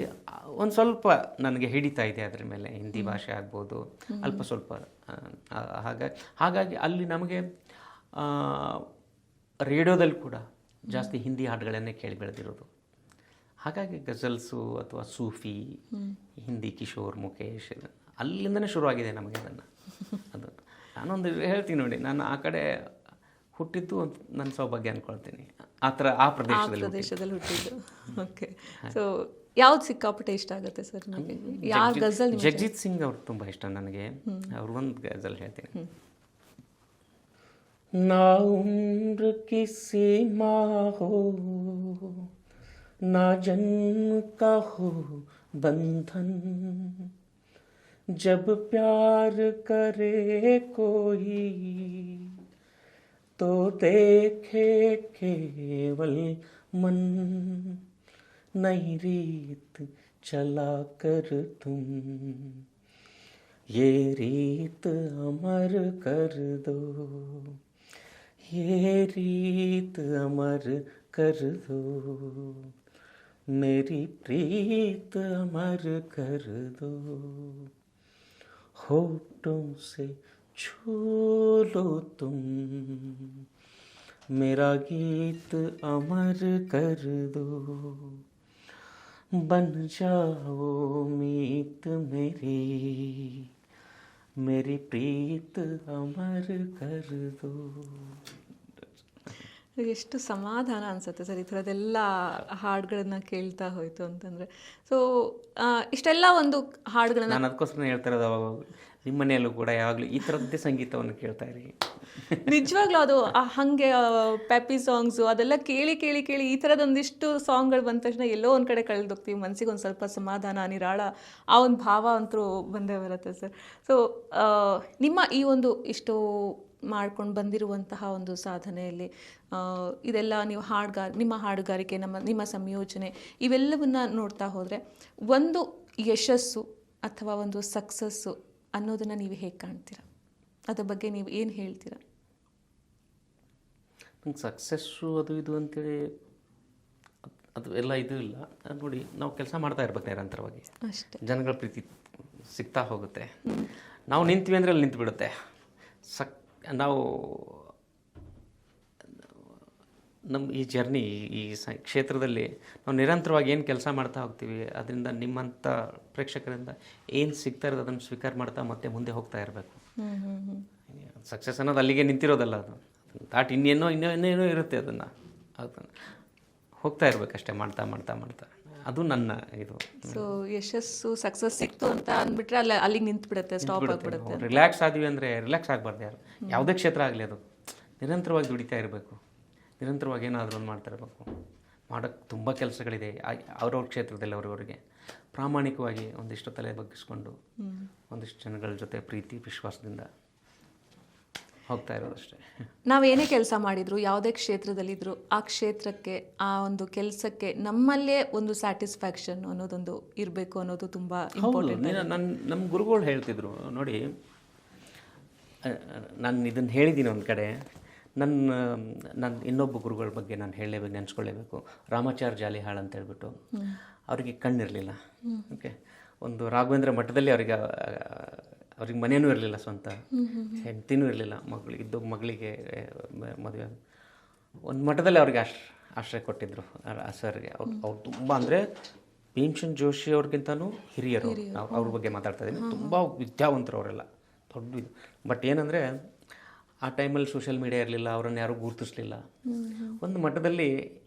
ಒಂದು ಸ್ವಲ್ಪ ನನಗೆ ಹಿಡಿತಾ ಇದೆ ಅದರ ಮೇಲೆ. ಹಿಂದಿ ಭಾಷೆ ಆಗ್ಬೋದು ಅಲ್ಪ ಸ್ವಲ್ಪ ಹಾಗಾಗಿ ಹಾಗಾಗಿ ಅಲ್ಲಿ ನಮಗೆ ರೇಡಿಯೋದಲ್ಲಿ ಕೂಡ ಜಾಸ್ತಿ ಹಿಂದಿ ಹಾಡುಗಳನ್ನೇ ಕೇಳಿ ಬೆಳೆದಿರೋದು. ಹಾಗಾಗಿ ಗಜಲ್ಸು ಅಥವಾ ಸೂಫಿ ಹಿಂದಿ ಕಿಶೋರ್ ಮುಖೇಶ್ ಅಲ್ಲಿಂದನೇ ಶುರುವಾಗಿದೆ ನಮಗೆ ಅದನ್ನು. ಅದು ನಾನೊಂದು ಹೇಳ್ತೀನಿ ನೋಡಿ ನಾನು ಆ ಕಡೆ ಹುಟ್ಟಿದ್ದು ಒಂದು ನನ್ನ ಸೌಭಾಗ್ಯ ಅಂದ್ಕೊಳ್ತೀನಿ ಆ ಥರ ಆ ಪ್ರದೇಶದಲ್ಲಿ ಹುಟ್ಟಿದ್ದು. ಪ್ರದೇಶದಲ್ಲಿ ಹುಟ್ಟಿದ್ದು ಓಕೆ ಸೊ ಯಾವ್ದು ಸಿಕ್ಕಾಪಟ್ಟೆ ಇಷ್ಟ ಆಗುತ್ತೆ ಸರ್ ನಿಮಗೆ ಯಾರ ಗಜಲ್ ನಿಮ್ಗೆ ಜಗಜಿತ್ ಸಿಂಗ್ ಅವ್ರು ತುಂಬ ಇಷ್ಟ ನನಗೆ ಅವ್ರು ಒಂದು ಗಜಲ್ ಹೇಳ್ತೀನಿ ना उम्र की सीमा हो ना जन्म का हो बंधन जब प्यार करे कोई तो देखे केवल मन। नई रीत चला कर तुम। ये रीत अमर कर दो। ये रीत अमर कर दो। मेरी प्रीत अमर कर दो। होठों से छू लो तुम मेरा गीत अमर कर दो बन जाओ मीत मेरी मेरी प्रीत अमर कर दो ಎಷ್ಟು ಸಮಾಧಾನ ಅನ್ಸುತ್ತೆ ಸರ್ ಈ ಥರದ್ದೆಲ್ಲ ಹಾಡುಗಳನ್ನ ಕೇಳ್ತಾ ಹೋಯ್ತು ಅಂತಂದ್ರೆ ಸೊ ಇಷ್ಟೆಲ್ಲ ಒಂದು ಹಾಡುಗಳನ್ನ ನಾನು ಅದಕ್ಕೋಸ್ಕರ ಹೇಳ್ತಾ ಇರೋದು ಅವಾಗ ನಿಮ್ಮ ಮನೆಯಲ್ಲೂ ಕೂಡ ಯಾವಾಗಲೂ ಈ ಥರದ್ದೇ ಸಂಗೀತವನ್ನು ಕೇಳ್ತಾ ಇರಿ. ನಿಜವಾಗ್ಲೂ ಅದು ಹಾಗೆ ಪ್ಯಾಪಿ ಸಾಂಗ್ಸು ಅದೆಲ್ಲ ಕೇಳಿ ಕೇಳಿ ಕೇಳಿ ಈ ಥರದೊಂದಿಷ್ಟು ಸಾಂಗ್ಗಳು ಬಂದ ತಕ್ಷಣ ಎಲ್ಲೋ ಒಂದು ಕಡೆ ಕಳೆದೋಗ್ತೀವಿ. ಮನಸ್ಸಿಗೆ ಒಂದು ಸ್ವಲ್ಪ ಸಮಾಧಾನ, ನಿರಾಳ ಆ ಒಂದು ಭಾವ ಅಂತೂ ಬಂದೇ ಬರುತ್ತೆ ಸರ್. ಸೊ ನಿಮ್ಮ ಈ ಒಂದು ಇಷ್ಟು ಮಾಡ್ಕೊಂಡು ಬಂದಿರುವಂತಹ ಒಂದು ಸಾಧನೆಯಲ್ಲಿ ಇದೆಲ್ಲ ನೀವು ಹಾಡುಗಾರ ನಿಮ್ಮ ಹಾಡುಗಾರಿಕೆ, ನಮ್ಮ, ನಿಮ್ಮ ಸಂಯೋಜನೆ ಇವೆಲ್ಲವನ್ನ ನೋಡ್ತಾ ಹೋದರೆ ಒಂದು ಯಶಸ್ಸು ಅಥವಾ ಒಂದು ಸಕ್ಸಸ್ಸು ಅನ್ನೋದನ್ನು ನೀವು ಹೇಗೆ ಕಾಣ್ತೀರಾ? ಅದ್ರ ಬಗ್ಗೆ ನೀವು ಏನು ಹೇಳ್ತೀರಾ? ನಂಗೆ ಸಕ್ಸಸ್ಸು ಅದು ಇದು ಅಂತೇಳಿ ಅದ್- ಎಲ್ಲ ಇದು ಇಲ್ಲ. ಅದ್ ನೋಡಿ ನಾವು ಕೆಲಸ ಮಾಡ್ತಾ ಇರ್ಬೇಕು ನಿರಂತರವಾಗಿ. ಅಷ್ಟೇ. ಜನಗಳ ಪ್ರೀತಿ ಸಿಗ್ತಾ ಹೋಗುತ್ತೆ. ನಾವು ನಿಂತ್ವಿ ಅಂದರೆ ಅಲ್ಲಿ ನಿಂತು ಬಿಡುತ್ತೆ ಸಕ್ ನಾವು ನಮ್ಮ ಈ ಜರ್ನಿ ಈ ಸ ಕ್ಷೇತ್ರದಲ್ಲಿ ನಾವು ನಿರಂತರವಾಗಿ ಏನು ಕೆಲಸ ಮಾಡ್ತಾ ಹೋಗ್ತೀವಿ ಅದರಿಂದ ನಿಮ್ಮಂಥ ಪ್ರೇಕ್ಷಕರಿಂದ ಏನು ಸಿಗ್ತಾ ಇರೋದು ಅದನ್ನು ಸ್ವೀಕಾರ ಮಾಡ್ತಾ ಮತ್ತೆ ಮುಂದೆ ಹೋಗ್ತಾ ಇರಬೇಕು. ಸಕ್ಸಸ್ ಅನ್ನೋದು ಅಲ್ಲಿಗೆ ನಿಂತಿರೋದಲ್ಲ ಅದು. ದಾಟ್ ಇನ್ನೇನೋ ಇನ್ನೋ ಇನ್ನೇನೋ ಇರುತ್ತೆ ಅದನ್ನು. ಅದನ್ನು ಹೋಗ್ತಾ ಇರಬೇಕಷ್ಟೇ ಮಾಡ್ತಾ ಮಾಡ್ತಾ ಮಾಡ್ತಾ. ಅದು ನನ್ನ ಇದು. ಸೊ ಯಶಸ್ಸು ಸಕ್ಸಸ್ ಸಿಕ್ತು ಅಂತ ಅಂದ್ಬಿಟ್ರೆ ಅಲ್ಲಿ ಅಲ್ಲಿಗೆ ನಿಂತು ಬಿಡುತ್ತೆ ಸ್ಟಾಪ್ ಆಗಿಬಿಡುತ್ತೆ ರಿಲ್ಯಾಕ್ಸ್ ಆದ್ವಿ ಅಂದರೆ ರಿಲ್ಯಾಕ್ಸ್ ಆಗಬಾರ್ದು ಯಾರು. ಯಾವುದೇ ಕ್ಷೇತ್ರ ಆಗಲಿ ಅದು. ನಿರಂತರವಾಗಿ ದುಡಿತಾ ಇರಬೇಕು. ನಿರಂತರವಾಗಿ ಏನಾದರೂ ಒಂದು ಮಾಡ್ತಾ ಇರಬೇಕು. ಮಾಡೋಕ್ಕೆ ತುಂಬ ಕೆಲಸಗಳಿದೆ. ಅವ್ರವ್ರ ಕ್ಷೇತ್ರದಲ್ಲಿ ಅವ್ರವ್ರಿಗೆ. ಪ್ರಾಮಾಣಿಕವಾಗಿ ಒಂದಿಷ್ಟು ತಲೆ ಬಗ್ಗಿಸ್ಕೊಂಡು ಒಂದಿಷ್ಟು ಜನಗಳ ಜೊತೆ ಪ್ರೀತಿ ವಿಶ್ವಾಸದಿಂದ ಹೋಗ್ತಾ ಇರೋದಷ್ಟೇ. ನಾವೇನೇ ಕೆಲಸ ಮಾಡಿದ್ರು ಯಾವುದೇ ಕ್ಷೇತ್ರದಲ್ಲಿದ್ದರೂ ಆ ಕ್ಷೇತ್ರಕ್ಕೆ ಆ ಒಂದು ಕೆಲಸಕ್ಕೆ ನಮ್ಮಲ್ಲೇ ಒಂದು ಸ್ಯಾಟಿಸ್ಫ್ಯಾಕ್ಷನ್ ಅನ್ನೋದೊಂದು ಇರಬೇಕು ಅನ್ನೋದು ತುಂಬ ನನ್ನ ನಮ್ಮ ಗುರುಗಳು ಹೇಳ್ತಿದ್ರು ನೋಡಿ ನಾನು ಇದನ್ನು ಹೇಳಿದ್ದೀನಿ ಒಂದು ಕಡೆ. ನನ್ನ ನನ್ನ ಇನ್ನೊಬ್ಬ ಗುರುಗಳ ಬಗ್ಗೆ ನಾನು ಹೇಳಲೇಬೇಕು ನೆನೆಸ್ಕೊಳ್ಳೇಬೇಕು. ರಾಮಾಚಾರ್ ಜಾಲಿಹಾಳ್ ಅಂತ ಹೇಳ್ಬಿಟ್ಟು ಅವರಿಗೆ ಕಣ್ಣಿರಲಿಲ್ಲ. ಓಕೆ? ಒಂದು ರಾಘವೇಂದ್ರ ಮಠದಲ್ಲಿ ಅವರಿಗೆ ಅವ್ರಿಗೆ ಮನೆಯೂ ಇರಲಿಲ್ಲ ಸ್ವಂತ. ಹೆಂಡತಿನೂ ಇರಲಿಲ್ಲ. ಮಗಳಿಗೆ ಇದ್ದು ಮಗಳಿಗೆ ಮದುವೆ ಒಂದು ಮಠದಲ್ಲಿ ಅವ್ರಿಗೆ ಆಶ್ ಆಶ್ರಯ ಕೊಟ್ಟಿದ್ದರು ಆ ಸರ್ಗೆ. ಅವ್ರು ಅವ್ರು ತುಂಬ ಅಂದರೆ ಭೀಮ್ಸನ್ ಜೋಶಿ ಅವ್ರಿಗಿಂತನೂ ಹಿರಿಯರು. ಅವ್ರ- ಅವ್ರ ಬಗ್ಗೆ ಮಾತಾಡ್ತಾ ಇದ್ದೀನಿ. ತುಂಬ ವಿದ್ಯಾವಂತರು ಅವರೆಲ್ಲ ದೊಡ್ಡ ಬಟ್ ಏನಂದರೆ ಆ ಟೈಮಲ್ಲಿ ಸೋಷಿಯಲ್ ಮೀಡಿಯಾ ಇರಲಿಲ್ಲ ಅವರನ್ನು ಯಾರೂ ಗುರುತಿಸಲಿಲ್ಲ. ಒಂದು ಮಠದಲ್ಲಿ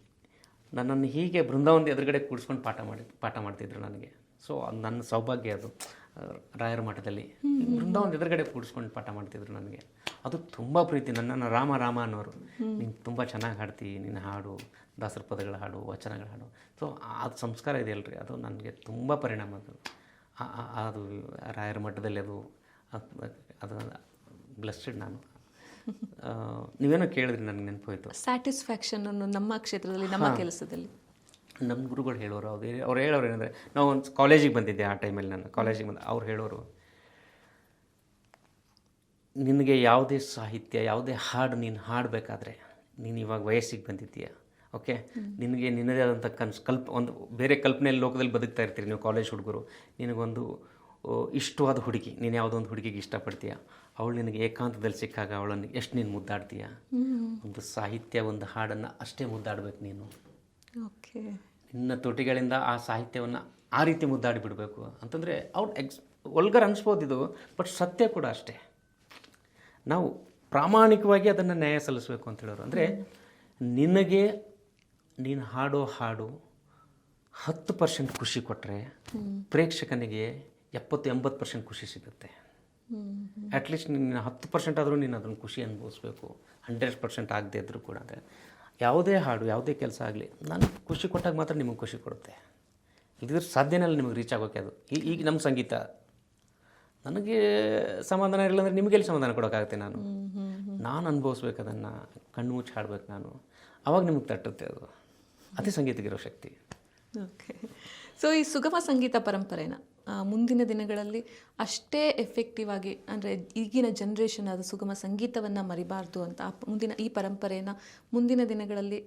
ನನ್ನನ್ನು ಹೀಗೆ ಬೃಂದಾವನದ ಎದುರುಗಡೆ ಕೂಡಿಸ್ಕೊಂಡು ಪಾಠ ಮಾಡಿ ಪಾಠ ಮಾಡ್ತಿದ್ರು ನನಗೆ. ಸೊ ಅದು ನನ್ನ ಸೌಭಾಗ್ಯ ಅದು ರಾಯರ ಮಠದಲ್ಲಿ. ಬೃಂದಾವನದ ಎದುರುಗಡೆ ಕೂಡಿಸ್ಕೊಂಡು ಪಾಠ ಮಾಡ್ತಿದ್ರು ನನಗೆ. ಅದು ತುಂಬ ಪ್ರೀತಿ ನನ್ನನ್ನು ರಾಮ ರಾಮ ಅನ್ನೋರು. ನೀನು ತುಂಬ ಚೆನ್ನಾಗಿ ಹಾಡ್ತಿ ನಿನ್ನ ಹಾಡು ದಾಸರ ಪದಗಳ ಹಾಡು ವಚನಗಳ ಹಾಡು. ಸೊ ಅದು ಸಂಸ್ಕಾರ ಇದೆಯಲ್ರಿ ಅದು ನನಗೆ ತುಂಬ ಪರಿಣಾಮ ಅದು. ಅದು ರಾಯರ ಮಠದಲ್ಲಿ ಅದು ಅದ್- ಬ್ಲೆಸ್ಟೆಡ್ ನಾನು. ನೀವೇನೋ ಕೇಳಿದ್ರಿ ನನಗೆ ನೆನಪು ಆಯಿತು ಸ್ಯಾಟಿಸ್ಫ್ಯಾಕ್ಷನ್ ಅನ್ನು ನಮ್ಮ ಕ್ಷೇತ್ರದಲ್ಲಿ ನಮ್ಮ ಕೆಲಸದಲ್ಲಿ. ನಮ್ಮ ಗುರುಗಳು ಹೇಳೋರು ಅವ್ರು ಅವ್ರು ಹೇಳೋರು ಏನಂದರೆ ನಾವು ಒಂದು ಕಾಲೇಜಿಗೆ ಬಂದಿದ್ದೆ ಆ ಟೈಮಲ್ಲಿ ನಾನು ಕಾಲೇಜಿಗೆ ಬಂದು ಅವ್ರು ಹೇಳೋರು ನಿನಗೆ ಯಾವುದೇ ಸಾಹಿತ್ಯ ಯಾವುದೇ ಹಾಡು ನೀನು ಹಾಡಬೇಕಾದ್ರೆ ನೀನು ಇವಾಗ ವಯಸ್ಸಿಗೆ ಬಂದಿದ್ದೀಯ? ಓಕೆ ನಿನಗೆ ನಿನ್ನದೇ ಆದಂಥ ಕನ್ಸ್ ಕಲ್ಪ ಒಂದು ಬೇರೆ ಕಲ್ಪನೆಯಲ್ಲಿ ಲೋಕದಲ್ಲಿ ಬದುಕ್ತಾ ಇರ್ತೀರಿ ನೀವು ಕಾಲೇಜ್ ಹುಡುಗರು. ನಿನಗೊಂದು ಇಷ್ಟವಾದ ಹುಡುಗಿ ನೀನು ಯಾವುದೋ ಒಂದು ಹುಡುಗಿಗೆ ಇಷ್ಟಪಡ್ತೀಯ? ಅವಳು ನಿನಗೆ ಏಕಾಂತದಲ್ಲಿ ಸಿಕ್ಕಾಗ ಅವಳನ್ನು ಎಷ್ಟು ನೀನು ಮುದ್ದಾಡ್ತೀಯ? ಒಂದು ಸಾಹಿತ್ಯ ಒಂದು ಹಾಡನ್ನು ಅಷ್ಟೇ ಮುದ್ದಾಡ್ಬೇಕು ನೀನು. ಓಕೆ. ನಿನ್ನ ತುಟಿಗಳಿಂದ ಆ ಸಾಹಿತ್ಯವನ್ನು ಆ ರೀತಿ ಮುದ್ದಾಡಿ ಬಿಡಬೇಕು ಅಂತಂದರೆ ಅವ್ರು ಎಕ್ಸ್ ಒಲ್ಗರ್ ಅನಿಸ್ಬೋದು ಇದು ಬಟ್ ಸತ್ಯ ಕೂಡ ಅಷ್ಟೇ. ನಾವು ಪ್ರಾಮಾಣಿಕವಾಗಿ ಅದನ್ನು ನ್ಯಾಯ ಸಲ್ಲಿಸಬೇಕು ಅಂತ ಹೇಳೋರು. ಅಂದರೆ ನಿನಗೆ ನೀನು ಹಾಡೋ ಹಾಡು ಹತ್ತು ಪರ್ಸೆಂಟ್ ಖುಷಿ ಕೊಟ್ಟರೆ ಪ್ರೇಕ್ಷಕನಿಗೆ ಎಪ್ಪತ್ತು ಎಂಬತ್ತು ಪರ್ಸೆಂಟ್ ಖುಷಿ ಸಿಗುತ್ತೆ. ಅಟ್ಲೀಸ್ಟ್ ನೀನು ಹತ್ತು ಪರ್ಸೆಂಟ್ ಆದರೂ ನೀನು ಅದನ್ನು ಖುಷಿ ಅನುಭವಿಸ್ಬೇಕು. ಹಂಡ್ರೆಡ್ ಪರ್ಸೆಂಟ್ ಆಗದೆ ಇದ್ದರೂ ಕೂಡ ಅಂದರೆ ಯಾವುದೇ ಹಾಡು ಯಾವುದೇ ಕೆಲಸ ಆಗಲಿ ನಾನು ಖುಷಿ ಕೊಟ್ಟಾಗ ಮಾತ್ರ ನಿಮಗೆ ಖುಷಿ ಕೊಡುತ್ತೆ. ಇದ್ರ ಸಾಧ್ಯನೇ ಅಲ್ಲ ನಿಮಗೆ ರೀಚ್ ಆಗೋಕೆ ಅದು. ಈಗ ನಮ್ಮ ಸಂಗೀತ. ನನಗೆ ಸಮಾಧಾನ ಇರಲಿಲ್ಲ ಅಂದರೆ ನಿಮಗೆಲ್ಲಿ ಸಮಾಧಾನ ಕೊಡೋಕ್ಕಾಗುತ್ತೆ ನಾನು? ನಾನು ಅನುಭವಿಸ್ಬೇಕು ಅದನ್ನು. ಕಣ್ಣು ಮುಚ್ಚಿ ಹಾಡ್ಬೇಕು ನಾನು. ಅವಾಗ ನಿಮಗೆ ತಟ್ಟುತ್ತೆ ಅದು. ಅದೇ ಸಂಗೀತಕ್ಕಿರೋ ಶಕ್ತಿ. ಓಕೆ ಸೊ ಈ ಸುಗಮ ಸಂಗೀತ ಪರಂಪರೆನ ಮುಂದಿನ ದಿನಗಳಲ್ಲಿ ಅಷ್ಟೇ ಎಫೆಕ್ಟಿವ್ ಆಗಿ ಅಂದರೆ ಈಗಿನ ಜನ್ರೇಷನ್ ಅದು ಸುಗಮ ಸಂಗೀತವನ್ನು ಮರಿಬಾರ್ದು ಅಂತ ಮುಂದಿನ ಈ ಪರಂಪರೆಯನ್ನು ಮುಂದಿನ ದಿನಗಳಲ್ಲಿ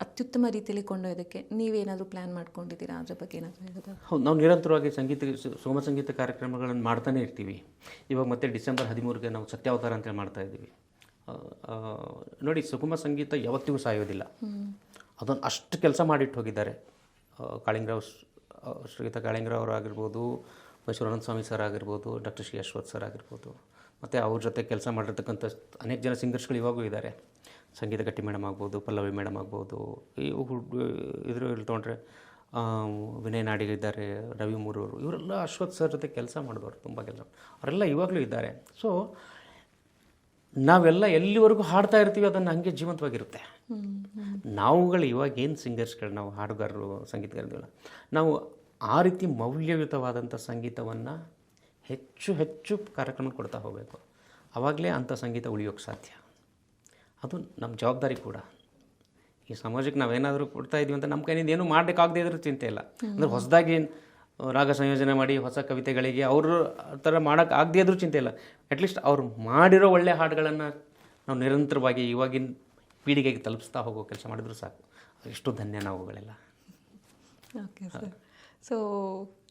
ಅತ್ಯುತ್ತಮ ರೀತಿಯಲ್ಲಿ ಕೊಂಡೊಯ್ಯೋದಕ್ಕೆ ನೀವೇನಾದರೂ ಪ್ಲ್ಯಾನ್ ಮಾಡ್ಕೊಂಡಿದ್ದೀರಾ? ಅದ್ರ ಬಗ್ಗೆ ಏನಾದರೂ ಹೇಳೋದು? ಹೌದು ನಾವು ನಿರಂತರವಾಗಿ ಸಂಗೀತ ಸುಗಮ ಸಂಗೀತ ಕಾರ್ಯಕ್ರಮಗಳನ್ನು ಮಾಡ್ತಾನೆ ಇರ್ತೀವಿ. ಇವಾಗ ಮತ್ತೆ ಡಿಸೆಂಬರ್ ಹದಿಮೂರಿಗೆ ನಾವು ಸತ್ಯಾವತಾರ ಅಂತೇಳಿ ಮಾಡ್ತಾ ಇದ್ದೀವಿ. ನೋಡಿ ಸುಗಮ ಸಂಗೀತ ಯಾವತ್ತಿಗೂ ಸಾಯೋದಿಲ್ಲ. ಅದನ್ನು ಅಷ್ಟು ಕೆಲಸ ಮಾಡಿಟ್ಟು ಹೋಗಿದ್ದಾರೆ ಕಾಳಿಂಗರಾವ್ ಶ್ರೀಯುತ ಕಾಳಿಂಗರಾವ್ ಅವರಾಗಿರ್ಬೋದು ಮೈಸೂರು ಅನಂತ ಸ್ವಾಮಿ ಸರ್ ಆಗಿರ್ಬೋದು ಡಾಕ್ಟರ್ ಶ್ರೀ ಅಶ್ವಥ್ ಸರ್ ಆಗಿರ್ಬೋದು. ಮತ್ತು ಅವ್ರ ಜೊತೆ ಕೆಲಸ ಮಾಡಿರ್ತಕ್ಕಂಥ ಅನೇಕ ಜನ ಸಿಂಗರ್ಸ್ಗಳು ಇವಾಗೂ ಇದ್ದಾರೆ. ಸಂಗೀತ ಗಟ್ಟಿ ಮೇಡಮ್ ಆಗ್ಬೋದು ಪಲ್ಲವಿ ಮೇಡಮ್ ಆಗ್ಬೋದು. ಈ ಇದ್ರಲ್ಲಿ ತೊಗೊಂಡ್ರೆ ಆ, ವಿನಯ್ ನಾಡಿಗಿದ್ದಾರೆ ರವಿ ಮೂರೂರು. ಇವರೆಲ್ಲ ಅಶ್ವಥ್ ಸರ್ ಜೊತೆ ಕೆಲಸ ಮಾಡಿದವರು ತುಂಬ ಕೆಲಸ ಅವರೆಲ್ಲ ಇವಾಗಲೂ ಇದ್ದಾರೆ. ಸೊ ನಾವೆಲ್ಲ ಎಲ್ಲಿವರೆಗೂ ಹಾಡ್ತಾ ಇರ್ತೀವಿ ಅದನ್ನು ಹಂಗೆ ಜೀವಂತವಾಗಿರುತ್ತೆ. ನಾವುಗಳು ಇವಾಗ ಏನು ಸಿಂಗರ್ಸ್ಗಳು ನಾವು ಹಾಡುಗಾರರು, ಸಂಗೀತಗಾರರುಗಳ, ನಾವು ಆ ರೀತಿ ಮೌಲ್ಯಯುತವಾದಂಥ ಸಂಗೀತವನ್ನು ಹೆಚ್ಚು ಹೆಚ್ಚು ಕಾರ್ಯಕ್ರಮ ಕೊಡ್ತಾ ಹೋಗಬೇಕು. ಆವಾಗಲೇ ಅಂಥ ಸಂಗೀತ ಉಳಿಯೋಕ್ಕೆ ಸಾಧ್ಯ. ಅದು ನಮ್ಮ ಜವಾಬ್ದಾರಿ ಕೂಡ. ಈ ಸಮಾಜಕ್ಕೆ ನಾವೇನಾದರೂ ಕೊಡ್ತಾ ಇದ್ದೀವಿ ಅಂತ ನಮ್ಮ ಕೈಯಿಂದ ಏನು ಮಾಡಬೇಕಾಗದೇ ಇದ್ರೂ ಚಿಂತೆ ಇಲ್ಲ. ಅಂದರೆ ಹೊಸದಾಗಿ ರಾಗ ಸಂಯೋಜನೆ ಮಾಡಿ ಹೊಸ ಕವಿತೆಗಳಿಗೆ ಅವರು ಥರ ಮಾಡೋಕ್ಕೆ ಆಗದೇ ಇದ್ರೂ ಚಿಂತೆ ಇಲ್ಲ. ಅಟ್ಲೀಸ್ಟ್ ಅವ್ರು ಮಾಡಿರೋ ಒಳ್ಳೆ ಹಾಡುಗಳನ್ನು ನಾವು ನಿರಂತರವಾಗಿ ಇವಾಗಿನ ಪೀಳಿಗೆಗೆ ತಲುಪಿಸ್ತಾ ಹೋಗೋ ಕೆಲಸ ಮಾಡಿದ್ರು ಸಾಕು. ಎಷ್ಟು ಧನ್ಯ ನಾವುಗಳೆಲ್ಲ ಓಕೆ ಸರ್ ಸೊ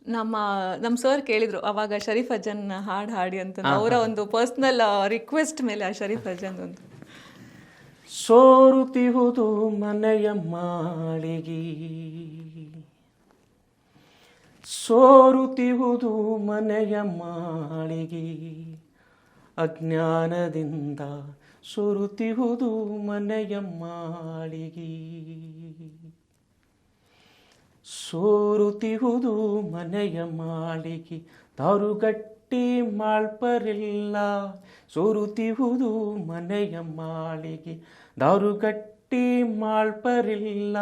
ನಮ್ಮ ನಮ್ಮ ಸರ್ ಕೇಳಿದರು ಅವಾಗ ಶರೀಫ್ ಅಜ್ಜನ್ ಹಾಡು ಹಾಡಿ ಅಂತ ಅವರ ಒಂದು ಪರ್ಸ್ನಲ್ ರಿಕ್ವೆಸ್ಟ್ ಮೇಲೆ ಆ ಶರೀಫ್ ಅಜ್ಜನ್ ಒಂದು. ಸೋರುತಿಹುದು ಮನೆಯ ಮಾಳಿಗೆ. ಸೋರುತಿಹುದು ಮನೆಯ ಮಾಳಿಗೆ. ಅಜ್ಞಾನದಿಂದ ಸೋರುತಿಹುದು ಮನೆಯ ಮಾಳಿಗೆ. ಸೋರುತಿಹುದು ಮನೆಯ ಮಾಳಿಗೆ. ದಾರುಗಟ್ಟಿ ಮಾಳ್ಪರಿಲ್ಲ. ಸೋರುತಿಹುದು ಮನೆಯ ಮಾಳಿಗೆ. ದಾರುಗಟ್ಟಿ ಮಾಳ್ಪರಿಲ್ಲ.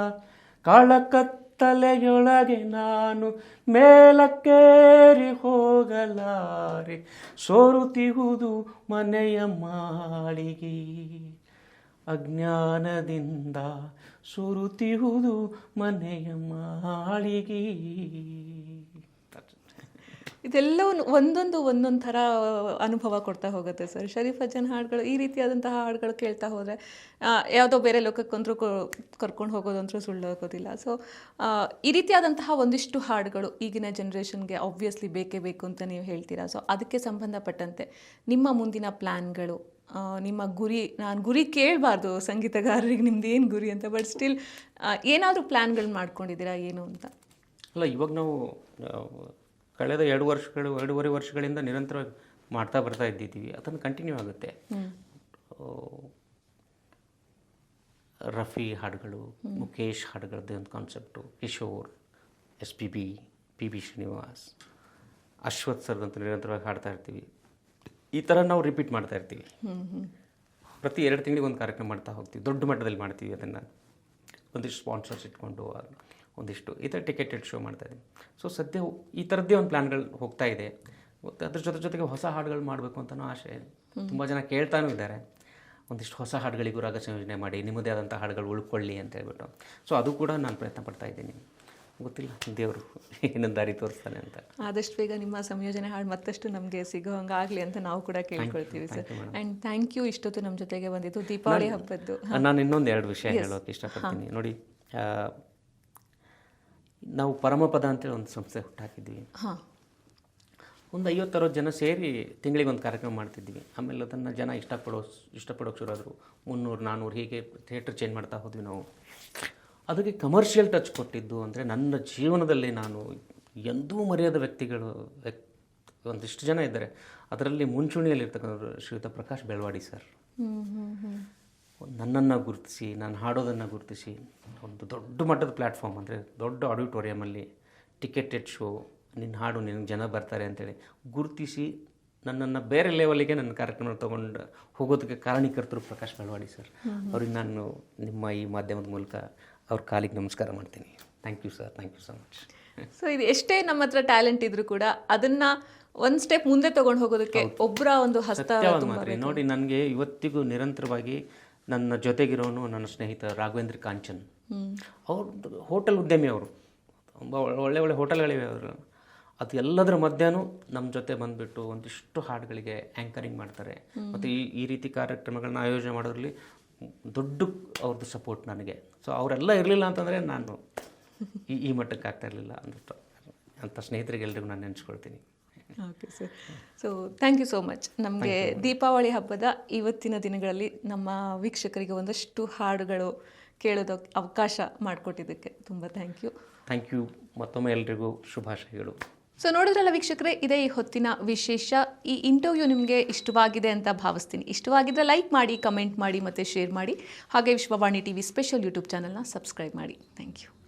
ಕಾಳಕತ್ತಲೆಯೊಳಗೆ ನಾನು ಮೇಲಕ್ಕೇರಿ ಹೋಗಲಾರೆ ಸೋರುತಿಹುದು ಮನೆಯ ಮಾಳಿಗೆ. ಅಜ್ಞಾನದಿಂದ ಸುರುತಿಹುದು ಮನೆಯ ಮಾಳಿಗೆ. ಇದೆಲ್ಲವೂ ಒಂದೊಂದು ಒಂದೊಂದು ಥರ ಅನುಭವ ಕೊಡ್ತಾ ಹೋಗುತ್ತೆ ಸರ್. ಶರೀಫ್ ಅಜ್ಜನ ಹಾಡುಗಳು ಈ ರೀತಿಯಾದಂತಹ ಹಾಡುಗಳು ಕೇಳ್ತಾ ಹೋದರೆ ಯಾವುದೋ ಬೇರೆ ಲೋಕಕ್ಕಂತರೂ ಕರ್ಕೊಂಡು ಹೋಗೋದಂತರೂ ಸುಳ್ಳು ಹೋಗೋದಿಲ್ಲ ಸೊ ಈ ರೀತಿಯಾದಂತಹ ಒಂದಿಷ್ಟು ಹಾಡುಗಳು ಈಗಿನ ಜನ್ರೇಷನ್ಗೆ ಆಬ್ವಿಯಸ್ಲಿ ಬೇಕೇ ಬೇಕು ಅಂತ ನೀವು ಹೇಳ್ತೀರಾ? ಸೊ, ಅದಕ್ಕೆ ಸಂಬಂಧಪಟ್ಟಂತೆ ನಿಮ್ಮ ಮುಂದಿನ ಪ್ಲ್ಯಾನ್ಗಳು ನಿಮ್ಮ ಗುರಿ, ನಾನು ಗುರಿ ಕೇಳಬಾರ್ದು ಸಂಗೀತಗಾರರಿಗೆ, ನಿಮ್ದು ಏನು ಗುರಿ ಅಂತ ಬಟ್ ಸ್ಟಿಲ್ ಏನಾದರೂ ಪ್ಲ್ಯಾನ್ಗಳು ಮಾಡ್ಕೊಂಡಿದ್ದೀರಾ, ಏನು ಅಂತ? ಅಲ್ಲ, ಇವಾಗ ನಾವು ಕಳೆದ ಎರಡು ವರ್ಷಗಳು ಎರಡೂವರೆ ವರ್ಷಗಳಿಂದ ನಿರಂತರವಾಗಿ ಮಾಡ್ತಾ ಬರ್ತಾ ಇದ್ದಿದ್ದೀವಿ. ಅದನ್ನು ಕಂಟಿನ್ಯೂ ಆಗುತ್ತೆ. ರಫಿ ಹಾಡುಗಳು ಮುಖೇಶ್ ಹಾಡುಗಳದ್ದೇ ಒಂದು concept Kishore S P B P B Srinivas Ashwath ಸರ್ದಂತ ನಿರಂತರವಾಗಿ ಹಾಡ್ತಾ ಇರ್ತೀವಿ. ಈ ಥರ ನಾವು ರಿಪೀಟ್ ಮಾಡ್ತಾ ಇರ್ತೀವಿ. ಪ್ರತಿ ಎರಡು ತಿಂಗಳಿಗೆ ಒಂದು ಕಾರ್ಯಕ್ರಮ ಮಾಡ್ತಾ ಹೋಗ್ತೀವಿ. ದೊಡ್ಡ ಮಟ್ಟದಲ್ಲಿ ಮಾಡ್ತೀವಿ ಅದನ್ನು. ಒಂದಿಷ್ಟು ಸ್ಪಾನ್ಸರ್ಸ್ ಇಟ್ಕೊಂಡು ಒಂದಿಷ್ಟು ಈ ಥರ ಟಿಕೆಟೆಡ್ ಶೋ ಮಾಡ್ತಾ ಇದ್ದೀನಿ. ಸೊ ಸದ್ಯ ಈ ಥರದ್ದೇ ಒಂದು ಪ್ಲ್ಯಾನ್ಗಳು ಹೋಗ್ತಾ ಇದೆ. ಮತ್ತು ಅದ್ರ ಜೊತೆ ಜೊತೆಗೆ ಹೊಸ ಹಾಡುಗಳು ಮಾಡಬೇಕು ಅಂತಲೂ ಆಸೆ. ತುಂಬ ಜನ ಕೇಳ್ತಾನೂ ಇದ್ದಾರೆ. ಒಂದಿಷ್ಟು ಹೊಸ ಹಾಡುಗಳಿಗೂ ರಾಗ ಸಂಯೋಜನೆ ಮಾಡಿ ನಿಮ್ಮದೇ ಆದಂಥ ಹಾಡುಗಳು ಉಳ್ಕೊಳ್ಳಿ ಅಂತ ಹೇಳ್ಬಿಟ್ಟು. ಸೊ ಅದು ಕೂಡ ನಾನು ಪ್ರಯತ್ನ ಪಡ್ತಾ ಇದ್ದೀನಿ. ಗೊತ್ತಿಲ್ಲ ದೇವರು ಏನೊಂದು ದಾರಿ ತೋರಿಸ್ತಾನೆ ಅಂತ. ಆದಷ್ಟು ಬೇಗ ನಿಮ್ಮ ಸಂಯೋಜನೆ ಹಾಡು ಮತ್ತಷ್ಟು ನಮಗೆ ಸಿಗೋ ಆಗಲಿ ಅಂತ ನಾವು ಕೂಡ ಕೇಳ್ಕೊಳ್ತೀವಿ ಸರ್. ಆ್ಯಂಡ್ ಥ್ಯಾಂಕ್ ಯು ಇಷ್ಟೊತ್ತು ನಮ್ಮ ಜೊತೆಗೆ ಬಂದಿದ್ದು. ದೀಪಾವಳಿ ಹಬ್ಬದ್ದು. ನಾನು ಇನ್ನೊಂದು ಎರಡು ವಿಷಯ ಹೇಳೋಕೆ ಇಷ್ಟಪಡ್ತೀನಿ. ನೋಡಿ ನಾವು ಪರಮಪದ ಅಂತೇಳಿ ಒಂದು ಸಂಸ್ಥೆ ಹುಟ್ಟಾಕಿದ್ವಿ. ಒಂದು ಐವತ್ತರವತ್ತು ಜನ ಸೇರಿ ತಿಂಗಳಿಗೆ ಒಂದು ಕಾರ್ಯಕ್ರಮ ಮಾಡ್ತಿದ್ವಿ. ಆಮೇಲೆ ಅದನ್ನು ಜನ ಇಷ್ಟಪಡೋ ಇಷ್ಟಪಡೋಕೆ ಶುರು ಆದರು ಮುನ್ನೂರು ನಾನ್ನೂರು ಹೀಗೆ ಥಿಯೇಟ್ರ್ ಚೇಂಜ್ ಮಾಡ್ತಾ ಹೋದ್ವಿ ನಾವು. ಅದಕ್ಕೆ ಕಮರ್ಷಿಯಲ್ ಟಚ್ ಕೊಟ್ಟಿದ್ದು ಅಂದರೆ ನನ್ನ ಜೀವನದಲ್ಲಿ ನಾನು ಎಂದೂ ಮರೆಯದ ವ್ಯಕ್ತಿಗಳು ವ್ಯಕ್ ಒಂದಿಷ್ಟು ಜನ ಇದ್ದಾರೆ. ಅದರಲ್ಲಿ ಮುಂಚೂಣಿಯಲ್ಲಿರ್ತಕ್ಕಂಥ ಶ್ರೀಯುತ ಪ್ರಕಾಶ್ ಬೆಳವಾಡಿ ಸರ್. ನನ್ನನ್ನು ಗುರುತಿಸಿ ನಾನು ಹಾಡೋದನ್ನು ಗುರುತಿಸಿ ಒಂದು ದೊಡ್ಡ ಮಟ್ಟದ ಪ್ಲ್ಯಾಟ್ಫಾರ್ಮ್ ಅಂದರೆ ದೊಡ್ಡ ಆಡಿಟೋರಿಯಮಲ್ಲಿ ಟಿಕೆಟೆಡ್ ಶೋ ನಿನ್ನ ಹಾಡು ನಿನಗೆ ಜನ ಬರ್ತಾರೆ ಅಂತೇಳಿ ಗುರುತಿಸಿ ನನ್ನನ್ನು ಬೇರೆ ಲೆವೆಲಿಗೆ ನನ್ನ ಕಾರ್ಯಕ್ರಮ ತೊಗೊಂಡು ಹೋಗೋದಕ್ಕೆ ಕಾರಣೀಕರ್ತರು ಪ್ರಕಾಶ್ ಬೆಳವಾಡಿ ಸರ್. ಅವ್ರಿಗೆ ನಾನು ನಿಮ್ಮ ಈ ಮಾಧ್ಯಮದ ಮೂಲಕ ಅವ್ರ ಕಾಲಿಗೆ ನಮಸ್ಕಾರ ಮಾಡ್ತೀನಿ. Thank you sir thank you so much so ಇದು ಎಷ್ಟೇ ನಮ್ಮ ಹತ್ರ ಟ್ಯಾಲೆಂಟ್ ಇದ್ರೂ ಕೂಡ ಅದನ್ನು ಒಂದು ಸ್ಟೆಪ್ ಮುಂದೆ ತೊಗೊಂಡು ಹೋಗೋದಕ್ಕೆ ಒಬ್ಬರ ಒಂದು ಹಸ್ತ ನೋಡಿ ನನಗೆ ಇವತ್ತಿಗೂ ನಿರಂತರವಾಗಿ ನನ್ನ ಜೊತೆಗಿರೋನು ನನ್ನ ಸ್ನೇಹಿತ ರಾಘವೇಂದ್ರ ಕಾಂಚನ್. ಅವ್ರದ್ದು ಹೋಟೆಲ್ ಉದ್ಯಮಿ ಅವರು. ತುಂಬ ಒಳ್ಳೆ ಒಳ್ಳೆ ಹೋಟೆಲ್ಗಳಿವೆ ಅವರು. ಅದು ಎಲ್ಲದರ ಮಧ್ಯಾಹ್ನ ನಮ್ಮ ಜೊತೆ ಬಂದುಬಿಟ್ಟು ಒಂದಿಷ್ಟು ಹಾಡುಗಳಿಗೆ ಆ್ಯಂಕರಿಂಗ್ ಮಾಡ್ತಾರೆ. ಮತ್ತು ಈ ಈ ರೀತಿ ಕಾರ್ಯಕ್ರಮಗಳನ್ನ ಆಯೋಜನೆ ಮಾಡೋದ್ರಲ್ಲಿ ದೊಡ್ಡ ಅವ್ರದ್ದು ಸಪೋರ್ಟ್ ನನಗೆ. ಸೊ ಅವರೆಲ್ಲ ಇರಲಿಲ್ಲ ಅಂತಂದರೆ ನಾನು ಈ ಈ ಮಟ್ಟಕ್ಕೆ ಆಗ್ತಾ ಇರಲಿಲ್ಲ ಅಂದ್ಬಿಟ್ಟು ಅಂಥ ಸ್ನೇಹಿತರಿಗೆ ಎಲ್ರಿಗೂ ನಾನು ನೆನೆಸ್ಕೊಳ್ತೀನಿ. Okay sir so thank you so much ನಮಗೆ ದೀಪಾವಳಿ ಹಬ್ಬದ ಇವತ್ತಿನ ದಿನಗಳಲ್ಲಿ ನಮ್ಮ ವೀಕ್ಷಕರಿಗೆ ಒಂದಷ್ಟು ಹಾಡುಗಳು ಕೇಳೋದಕ್ಕೆ ಅವಕಾಶ ಮಾಡಿಕೊಟ್ಟಿದ್ದಕ್ಕೆ ತುಂಬ ಥ್ಯಾಂಕ್ ಯು ಥ್ಯಾಂಕ್ ಯು ಮತ್ತೊಮ್ಮೆ ಎಲ್ರಿಗೂ ಶುಭಾಶಯಗಳು. ಸೊ ನೋಡಿದ್ರಲ್ಲ ವೀಕ್ಷಕರೇ ಇದೇ ಈ ಹೊತ್ತಿನ ವಿಶೇಷ. ಈ ಇಂಟರ್ವ್ಯೂ ನಿಮಗೆ ಇಷ್ಟವಾಗಿದೆ ಅಂತ ಭಾವಿಸ್ತೀನಿ. ಇಷ್ಟವಾಗಿದ್ದರೆ ಲೈಕ್ ಮಾಡಿ ಕಮೆಂಟ್ ಮಾಡಿ ಮತ್ತು ಶೇರ್ ಮಾಡಿ. ಹಾಗೆ Vishwavani T V special YouTube ಚಾನಲ್ನ ಸಬ್ಸ್ಕ್ರೈಬ್ ಮಾಡಿ. Thank you